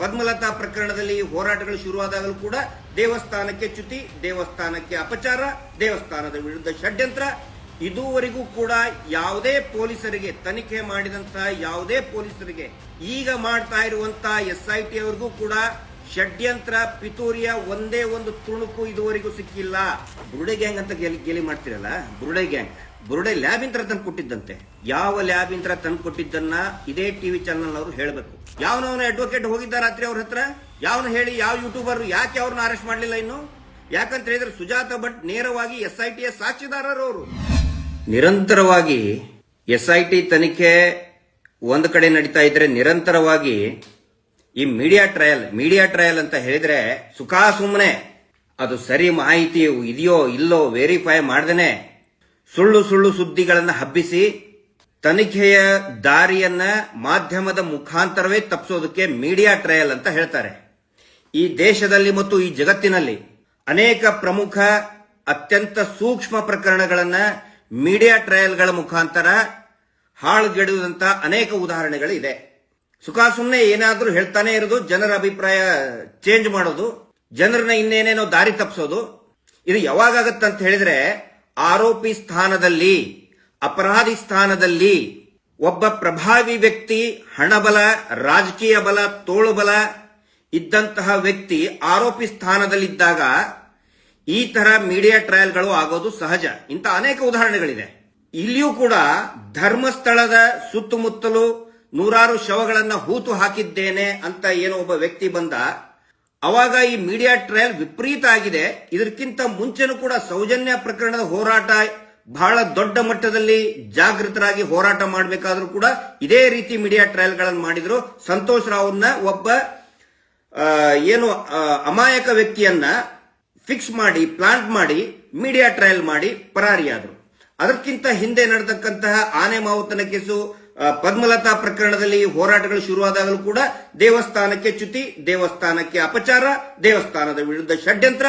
ಪದ್ಮಲತಾ ಪ್ರಕರಣದಲ್ಲಿ ಹೋರಾಟಗಳು ಶುರುವಾದಾಗಲೂ ಕೂಡ ದೇವಸ್ಥಾನಕ್ಕೆ ಚ್ಯುತಿ, ದೇವಸ್ಥಾನಕ್ಕೆ ಅಪಚಾರ, ದೇವಸ್ಥಾನದ ವಿರುದ್ಧ ಷಡ್ಯಂತ್ರ. ಇದುವರೆಗೂ ಕೂಡ ಯಾವುದೇ ಪೊಲೀಸರಿಗೆ ತನಿಖೆ ಮಾಡಿದಂತಹ ಯಾವುದೇ ಪೊಲೀಸರಿಗೆ ಈಗ ಮಾಡ್ತಾ ಇರುವಂತಹ ಎಸ್ ಐ ಟಿ ಅವರಿಗೂ ಕೂಡ ಷಡ್ಯಂತ್ರ, ಪಿತೂರಿಯ ಒಂದೇ ಒಂದು ತುಣುಕು ಇದುವರೆಗೂ ಸಿಕ್ಕಿಲ್ಲ. ಬುರುಡೆ ಗ್ಯಾಂಗ್ ಅಂತ ಗೆಲಿ ಗೆಲಿ ಮಾಡ್ತಿರಲ್ಲ? ಬುರುಡೆ ಗ್ಯಾಂಗ್. ಬುರುಡೆ ಲ್ಯಾಬಿಂತ್ರ ತಂದು ಕೊಟ್ಟಿದ್ದಂತೆ. ಯಾವ ಲ್ಯಾಬಿಂತ್ರ ತಂದು ಕೊಟ್ಟಿದ್ದನ್ನ ಇದೇ ಟಿವಿ ಚಾನಲ್ ಅವರು ಹೇಳಬೇಕು. ಯಾವನವನ ಅಡ್ವೊಕೇಟ್ ಹೋಗಿದ್ದ ರಾತ್ರಿ ಅವ್ರ ಹತ್ರ? ಯಾವನ ಹೇಳಿ ಯಾವ ಯೂಟ್ಯೂಬರ್ ಯಾಕೆ ಅವ್ರನ್ನ ಅರೆಸ್ಟ್ ಮಾಡಲಿಲ್ಲ ಇನ್ನು? ಯಾಕಂತ ಹೇಳಿದ್ರೆ ಸುಜಾತ ಭಟ್ ನೇರವಾಗಿ ಎಸ್ ಐ ಟಿಯ ಸಾಕ್ಷಿದಾರರು ಅವರು. ನಿರಂತರವಾಗಿ ಎಸ್ ಐ ಟಿ ತನಿಖೆ ಒಂದು ಕಡೆ ನಡೀತಾ ಇದ್ರೆ ನಿರಂತರವಾಗಿ ಈ ಮೀಡಿಯಾ ಟ್ರಯಲ್ ಮೀಡಿಯಾ ಟ್ರಯಲ್ ಅಂತ ಹೇಳಿದ್ರೆ ಸುಖಾ ಸುಮ್ಮನೆ ಅದು ಸರಿ ಮಾಹಿತಿ ಇದೆಯೋ ಇಲ್ಲೋ ವೆರಿಫೈ ಮಾಡ್ದೇನೆ ಸುಳ್ಳು ಸುಳ್ಳು ಸುದ್ದಿಗಳನ್ನು ಹಬ್ಬಿಸಿ ತನಿಖೆಯ ದಾರಿಯನ್ನ ಮಾಧ್ಯಮದ ಮುಖಾಂತರವೇ ತಪ್ಪಿಸೋದಕ್ಕೆ ಮೀಡಿಯಾ ಟ್ರಯಲ್ ಅಂತ ಹೇಳ್ತಾರೆ. ಈ ದೇಶದಲ್ಲಿ ಮತ್ತು ಈ ಜಗತ್ತಿನಲ್ಲಿ ಅನೇಕ ಪ್ರಮುಖ, ಅತ್ಯಂತ ಸೂಕ್ಷ್ಮ ಪ್ರಕರಣಗಳನ್ನ ಮೀಡಿಯಾ ಟ್ರಯಲ್ಗಳ ಮುಖಾಂತರ ಹಾಳುಗೆಡುವಂತ ಅನೇಕ ಉದಾಹರಣೆಗಳಿದೆ. ಇದೆ ಸುಮ್ಮನೆ ಏನಾದರೂ ಹೇಳ್ತಾನೆ ಇರೋದು, ಜನರ ಅಭಿಪ್ರಾಯ ಚೇಂಜ್ ಮಾಡೋದು, ಜನರನ್ನ ಇನ್ನೇನೇನೋ ದಾರಿ ತಪ್ಪಿಸೋದು ಇದು ಯಾವಾಗತ್ತಂತ ಹೇಳಿದ್ರೆ ಆರೋಪಿ ಸ್ಥಾನದಲ್ಲಿ, ಅಪರಾಧಿ ಸ್ಥಾನದಲ್ಲಿ ಒಬ್ಬ ಪ್ರಭಾವಿ ವ್ಯಕ್ತಿ, ಹಣಬಲ, ರಾಜಕೀಯ ಬಲ ತೋಳುಬಲ ಇದ್ದಂತಹ ವ್ಯಕ್ತಿ ಆರೋಪಿ ಸ್ಥಾನದಲ್ಲಿದ್ದಾಗ ಈ ತರ ಮೀಡಿಯಾ ಟ್ರಯಲ್ಗಳು ಆಗೋದು ಸಹಜ. ಇಂಥ ಅನೇಕ ಉದಾಹರಣೆಗಳಿದೆ. ಇಲ್ಲಿಯೂ ಕೂಡ ಧರ್ಮಸ್ಥಳದ ಸುತ್ತಮುತ್ತಲು ನೂರಾರು ಶವಗಳನ್ನು ಹೂತು ಹಾಕಿದ್ದೇನೆ ಅಂತ ಏನೋ ಒಬ್ಬ ವ್ಯಕ್ತಿ ಬಂದ. ಅವಾಗ ಈ ಮೀಡಿಯಾ ಟ್ರಯಲ್ ವಿಪರೀತ ಆಗಿದೆ. ಇದಕ್ಕಿಂತ ಮುಂಚೆನೂ ಕೂಡ ಸೌಜನ್ಯ ಪ್ರಕರಣದ ಹೋರಾಟ ಬಹಳ ದೊಡ್ಡ ಮಟ್ಟದಲ್ಲಿ ಜಾಗೃತರಾಗಿ ಹೋರಾಟ ಮಾಡಬೇಕಾದ್ರೂ ಕೂಡ ಇದೇ ರೀತಿ ಮೀಡಿಯಾ ಟ್ರಯಲ್ಗಳನ್ನು ಮಾಡಿದ್ರು. ಸಂತೋಷ್ ರಾವ್ನ ಒಬ್ಬ ಏನು ಅಮಾಯಕ ವ್ಯಕ್ತಿಯನ್ನ ಫಿಕ್ಸ್ ಮಾಡಿ ಪ್ಲಾಂಟ್ ಮಾಡಿ, ಮೀಡಿಯಾ ಟ್ರಯಲ್ ಮಾಡಿ ಪರಾರಿಯಾದರು. ಅದಕ್ಕಿಂತ ಹಿಂದೆ ನಡೆದಕ್ಕಂತಹ ಆನೆ ಮಾವುತನ ಕೇಸು ಪದ್ಮಲತಾ ಪ್ರಕರಣದಲ್ಲಿ ಹೋರಾಟಗಳು ಶುರುವಾದಾಗಲೂ ಕೂಡ ದೇವಸ್ಥಾನಕ್ಕೆ ಚ್ಯುತಿ, ದೇವಸ್ಥಾನಕ್ಕೆ ಅಪಚಾರ, ದೇವಸ್ಥಾನದ ವಿರುದ್ಧ ಷಡ್ಯಂತ್ರ.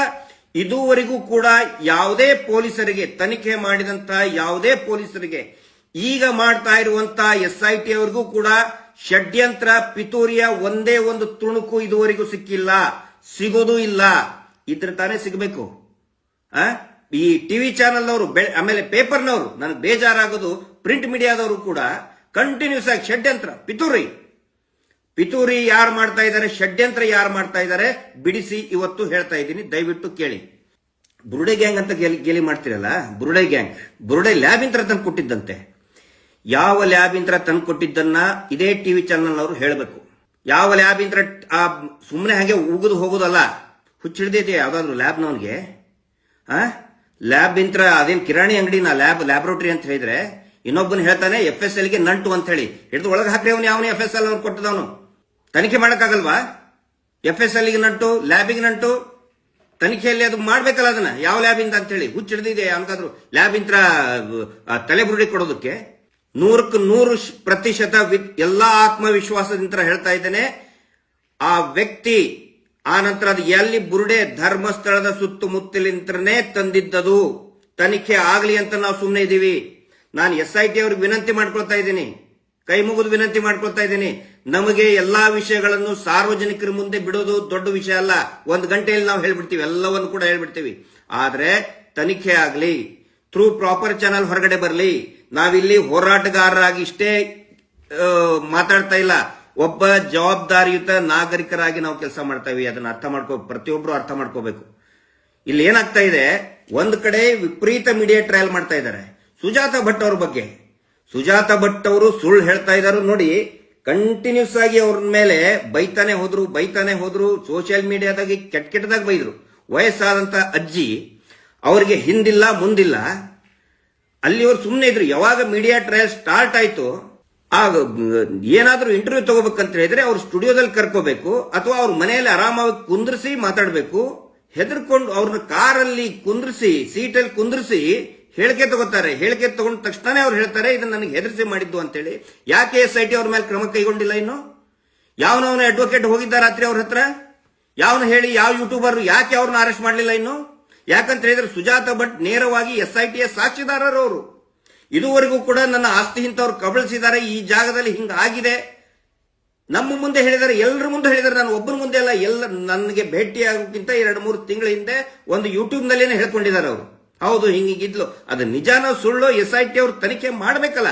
ಇದುವರೆಗೂ ಕೂಡ ಯಾವುದೇ ಪೊಲೀಸರಿಗೆ ತನಿಖೆ ಮಾಡಿದಂತ ಯಾವುದೇ ಪೊಲೀಸರಿಗೆ ಈಗ ಮಾಡ್ತಾ ಇರುವಂತ ಎಸ್ ಐ ಟಿ ಅವರಿಗೂ ಕೂಡ ಷಡ್ಯಂತ್ರ, ಪಿತೂರಿಯ ಒಂದೇ ಒಂದು ತುಣುಕು ಇದುವರೆಗೂ ಸಿಕ್ಕಿಲ್ಲ, ಸಿಗೋದು ಇಲ್ಲ. ಇದ್ರ ತಾನೇ ಸಿಗಬೇಕು. ಆ? ಈ ಟಿವಿ ಚಾನೆಲ್ನವರು ಆಮೇಲೆ ಪೇಪರ್ನವರು, ನನಗೆ ಬೇಜಾರಾಗೋದು, ಪ್ರಿಂಟ್ ಮೀಡಿಯಾದವರು ಕೂಡ ಕಂಟಿನ್ಯೂಸ್ ಆಗಿ ಷಡ್ಯಂತ್ರ, ಪಿತೂರಿ. ಪಿತೂರಿ ಯಾರು ಮಾಡ್ತಾ ಇದ್ದಾರೆ ಷಡ್ಯಂತ್ರ ಯಾರು ಮಾಡ್ತಾ ಇದ್ದಾರೆ ಬಿಡಿಸಿ ಇವತ್ತು ಹೇಳ್ತಾ ಇದ್ದೀನಿ, ದಯವಿಟ್ಟು ಕೇಳಿ. ಬುರುಡೆ ಗ್ಯಾಂಗ್ ಅಂತ ಗೆಲಿ ಗೆಲಿ ಮಾಡ್ತಿರಲ್ಲ? ಬುರುಡೆ ಗ್ಯಾಂಗ್. ಬುರುಡೆ ಲ್ಯಾಬಿಂತ್ರ ತಂದು ಕೊಟ್ಟಿದ್ದಂತೆ. ಯಾವ ಲ್ಯಾಬಿಂತ್ರ ತಂದು ಕೊಟ್ಟಿದ್ದನ್ನ ಇದೇ ಟಿವಿ ಚಾನಲ್ ಅವರು ಹೇಳಬೇಕು. ಯಾವ ಲ್ಯಾಬಿಂತ್ರ ಆ ಸುಮ್ಮನೆ ಹಾಗೆ ಉಗಿದು ಹೋಗೋದಲ್ಲ? ಹುಚ್ಚಿಡ್ದೈತೆ ಯಾವ್ದಾದ್ರು ಲ್ಯಾಬ್ನವನಿಗೆ? ಆ? ಲ್ಯಾಬ್ ಇಂತ್ರ ಅದೇನು ಕಿರಾಣಿ ಅಂಗಡಿನ ಲ್ಯಾಬ್, ಲ್ಯಾಬ್ರೋಟರಿ ಅಂತ ಹೇಳಿದ್ರೆ ಇನ್ನೊಬ್ಬನ ಹೇಳ್ತಾನೆ ಎಫ್ ಎಸ್ ಎಲ್ಗೆ ನಂಟು ಅಂತ ಹೇಳಿ ಹಿಡಿದು ಒಳಗೆ ಹಾಕ್ರಿ ಅವನು ಯಾವನೇ ಎಫ್ ಎಸ್ ಎಲ್ ಅವ್ನು ಕೊಟ್ಟದವನು. ತನಿಖೆ ಮಾಡೋಕ್ಕಾಗಲ್ವಾ? ಎಫ್ ಎಸ್ ಎಲ್ಗೆ ನಂಟು ಲ್ಯಾಬಿಗೆ ನಂಟು. ತನಿಖೆಯಲ್ಲಿ ಅದು ಮಾಡ್ಬೇಕಲ್ಲ ಅದನ್ನ. ಯಾವ ಲ್ಯಾಬಿಂದ ಅಂತ ಹೇಳಿ ಹುಚ್ಚಿಡ್ದಿದೆ ಅಂತಾದ್ರು ಲ್ಯಾಬ್ ಆ, ತಲೆಬುರುಡಿ ಕೊಡೋದಕ್ಕೆ. ನೂರಕ್ಕೆ ನೂರು ಪ್ರತಿಶತ ಎಲ್ಲಾ ಆತ್ಮವಿಶ್ವಾಸದಿಂದ ಹೇಳ್ತಾ ಇದ್ದೇನೆ. ಆ ವ್ಯಕ್ತಿ ಆ ನಂತರ ಅದು ಎಲ್ಲಿ ಬುರುಡೆ ಧರ್ಮಸ್ಥಳದ ಸುತ್ತಮುತ್ತಲಿಂತ್ರನೇ ತಂದಿದ್ದದು. ತನಿಖೆ ಆಗ್ಲಿ ಅಂತ ನಾವು ಸುಮ್ಮನೆ ಇದ್ದೀವಿ ನಾನು ಎಸ್ ಐ ಟಿ ಅವ್ರಿಗೆ ವಿನಂತಿ ಮಾಡ್ಕೊಳ್ತಾ ಇದ್ದೀನಿ. ಕೈ ಮುಗಿದು ವಿನಂತಿ ಮಾಡ್ಕೊಳ್ತಾ ಇದ್ದೀನಿ. ನಮಗೆ ಎಲ್ಲಾ ವಿಷಯಗಳನ್ನು ಸಾರ್ವಜನಿಕರ ಮುಂದೆ ಬಿಡೋದು ದೊಡ್ಡ ವಿಷಯ ಅಲ್ಲ. ಒಂದು ಗಂಟೆಯಲ್ಲಿ ನಾವು ಹೇಳ್ಬಿಡ್ತೀವಿ. ಎಲ್ಲವನ್ನು ಕೂಡ ಹೇಳ್ಬಿಡ್ತೀವಿ. ಆದ್ರೆ ತನಿಖೆ ಆಗಲಿ, ಥ್ರೂ ಪ್ರಾಪರ್ ಚಾನಲ್ ಹೊರಗಡೆ ಬರಲಿ, ನಾವಿಲ್ಲಿ ಹೋರಾಟಗಾರರಾಗಿ ಇಷ್ಟೇ ಮಾತಾಡ್ತಾ ಇಲ್ಲ. ಒಬ್ಬ ಜವಾಬ್ದಾರಿಯುತ ನಾಗರಿಕರಾಗಿ ನಾವು ಕೆಲಸ ಮಾಡ್ತಾ ಇವಿ ಅದನ್ನ ಅರ್ಥ ಮಾಡ್ಕೋ ಪ್ರತಿಯೊಬ್ಬರು ಅರ್ಥ ಮಾಡ್ಕೋಬೇಕು. ಇಲ್ಲಿ ಏನಾಗ್ತಾ ಇದೆ? ಒಂದ್ ಕಡೆ ವಿಪರೀತ ಮೀಡಿಯಾ ಟ್ರಯಲ್ ಮಾಡ್ತಾ ಇದ್ದಾರೆ. ಸುಜಾತ ಭಟ್ ಅವ್ರ ಬಗ್ಗೆ. ಸುಜಾತ ಭಟ್ ಅವರು ಸುಳ್ಳು ಹೇಳ್ತಾ ಇದ್ದಾರೆ ನೋಡಿ ಕಂಟಿನ್ಯೂಸ್ ಆಗಿ ಅವ್ರ ಮೇಲೆ ಬೈತಾನೆ ಹೋದ್ರು ಬೈತಾನೆ ಹೋದ್ರು ಸೋಷಿಯಲ್ ಮೀಡಿಯಾದಾಗಿ ಕೆಟ್ಟ ಕೆಟ್ಟದಾಗ ಬೈದ್ರು. ವಯಸ್ಸಾದಂತ ಅಜ್ಜಿ ಅವರಿಗೆ ಹಿಂದಿಲ್ಲ, ಮುಂದಿಲ್ಲ. ಅಲ್ಲಿ ಅವ್ರು ಸುಮ್ಮನೆ ಇದ್ರು. ಯಾವಾಗ ಮೀಡಿಯಾ ಟ್ರಯಲ್ ಸ್ಟಾರ್ಟ್ ಆಯ್ತು, ಆಗ ಏನಾದರೂ ಇಂಟರ್ವ್ಯೂ ತಗೋಬೇಕಂತ ಹೇಳಿದ್ರೆ ಅವ್ರು ಸ್ಟುಡಿಯೋದಲ್ಲಿ ಕರ್ಕೋಬೇಕು, ಅಥವಾ ಅವ್ರ ಮನೆಯಲ್ಲಿ ಆರಾಮಾಗಿ ಕುಂದ್ರಿಸಿ ಮಾತಾಡಬೇಕು. ಹೆದರ್ಕೊಂಡು ಅವ್ರನ್ನ ಕಾರಲ್ಲಿ ಕುಂದ್ರಿಸಿ ಸೀಟಲ್ಲಿ ಕುಂದ್ರಿಸಿ ಹೇಳಿಕೆ ತಗೋತಾರೆ. ಹೇಳಿಕೆ ತಗೊಂಡ ತಕ್ಷಣನೇ ಅವ್ರು ಹೇಳ್ತಾರೆ, ಇದನ್ನ ನನಗೆ ಹೆದರಿಸಿ ಮಾಡಿದ್ದು ಅಂತೇಳಿ. ಯಾಕೆ ಎಸ್ ಐ ಟಿ ಅವ್ರ ಮೇಲೆ ಕ್ರಮ ಕೈಗೊಂಡಿಲ್ಲ ಇನ್ನು? ಯಾವನವನ ಅಡ್ವೊಕೇಟ್ ಹೋಗಿದ್ದ ರಾತ್ರಿ ಅವ್ರ ಹತ್ರ? ಯಾವನು ಹೇಳಿ ಯಾವ ಯೂಟ್ಯೂಬರ್ ಯಾಕೆ ಅವ್ರನ್ನ ಅರೆಸ್ಟ್ ಮಾಡಲಿಲ್ಲ ಇನ್ನು? ಯಾಕಂತ ಹೇಳಿದ್ರೆ ಸುಜಾತ ಭಟ್ ನೇರವಾಗಿ ಎಸ್ ಐ ಟಿಯ ಸಾಕ್ಷಿದಾರರು ಅವರು. ಇದುವರೆಗೂ ಕೂಡ ನನ್ನ ಆಸ್ತಿ ಇಂಥವ್ರು ಕಬಳಿಸಿದ್ದಾರೆ, ಈ ಜಾಗದಲ್ಲಿ ಹಿಂಗಾಗಿದೆ ನಮ್ಮ ಮುಂದೆ ಹೇಳಿದರೆ ಎಲ್ಲರ ಮುಂದೆ ಹೇಳಿದರೆ ನಾನು ಒಬ್ಬರ ಮುಂದೆ ಅಲ್ಲ, ಎಲ್ಲ ನನಗೆ ಭೇಟಿ ಆಗೋಕ್ಕಿಂತ ಎರಡು ಮೂರು ತಿಂಗಳ ಹಿಂದೆ ಒಂದು ಯೂಟ್ಯೂಬ್ ನಲ್ಲೇನೆ ಹೇಳ್ಕೊಂಡಿದ್ದಾರೆ ಅವರು. ಹೌದು ಹಿಂಗಿದ್ಲು ಅದು ನಿಜಾನೋ ಸುಳ್ಳು ಎಸ್ ಐ ಟಿ ಅವ್ರ ತನಿಖೆ ಮಾಡಬೇಕಲ್ಲ.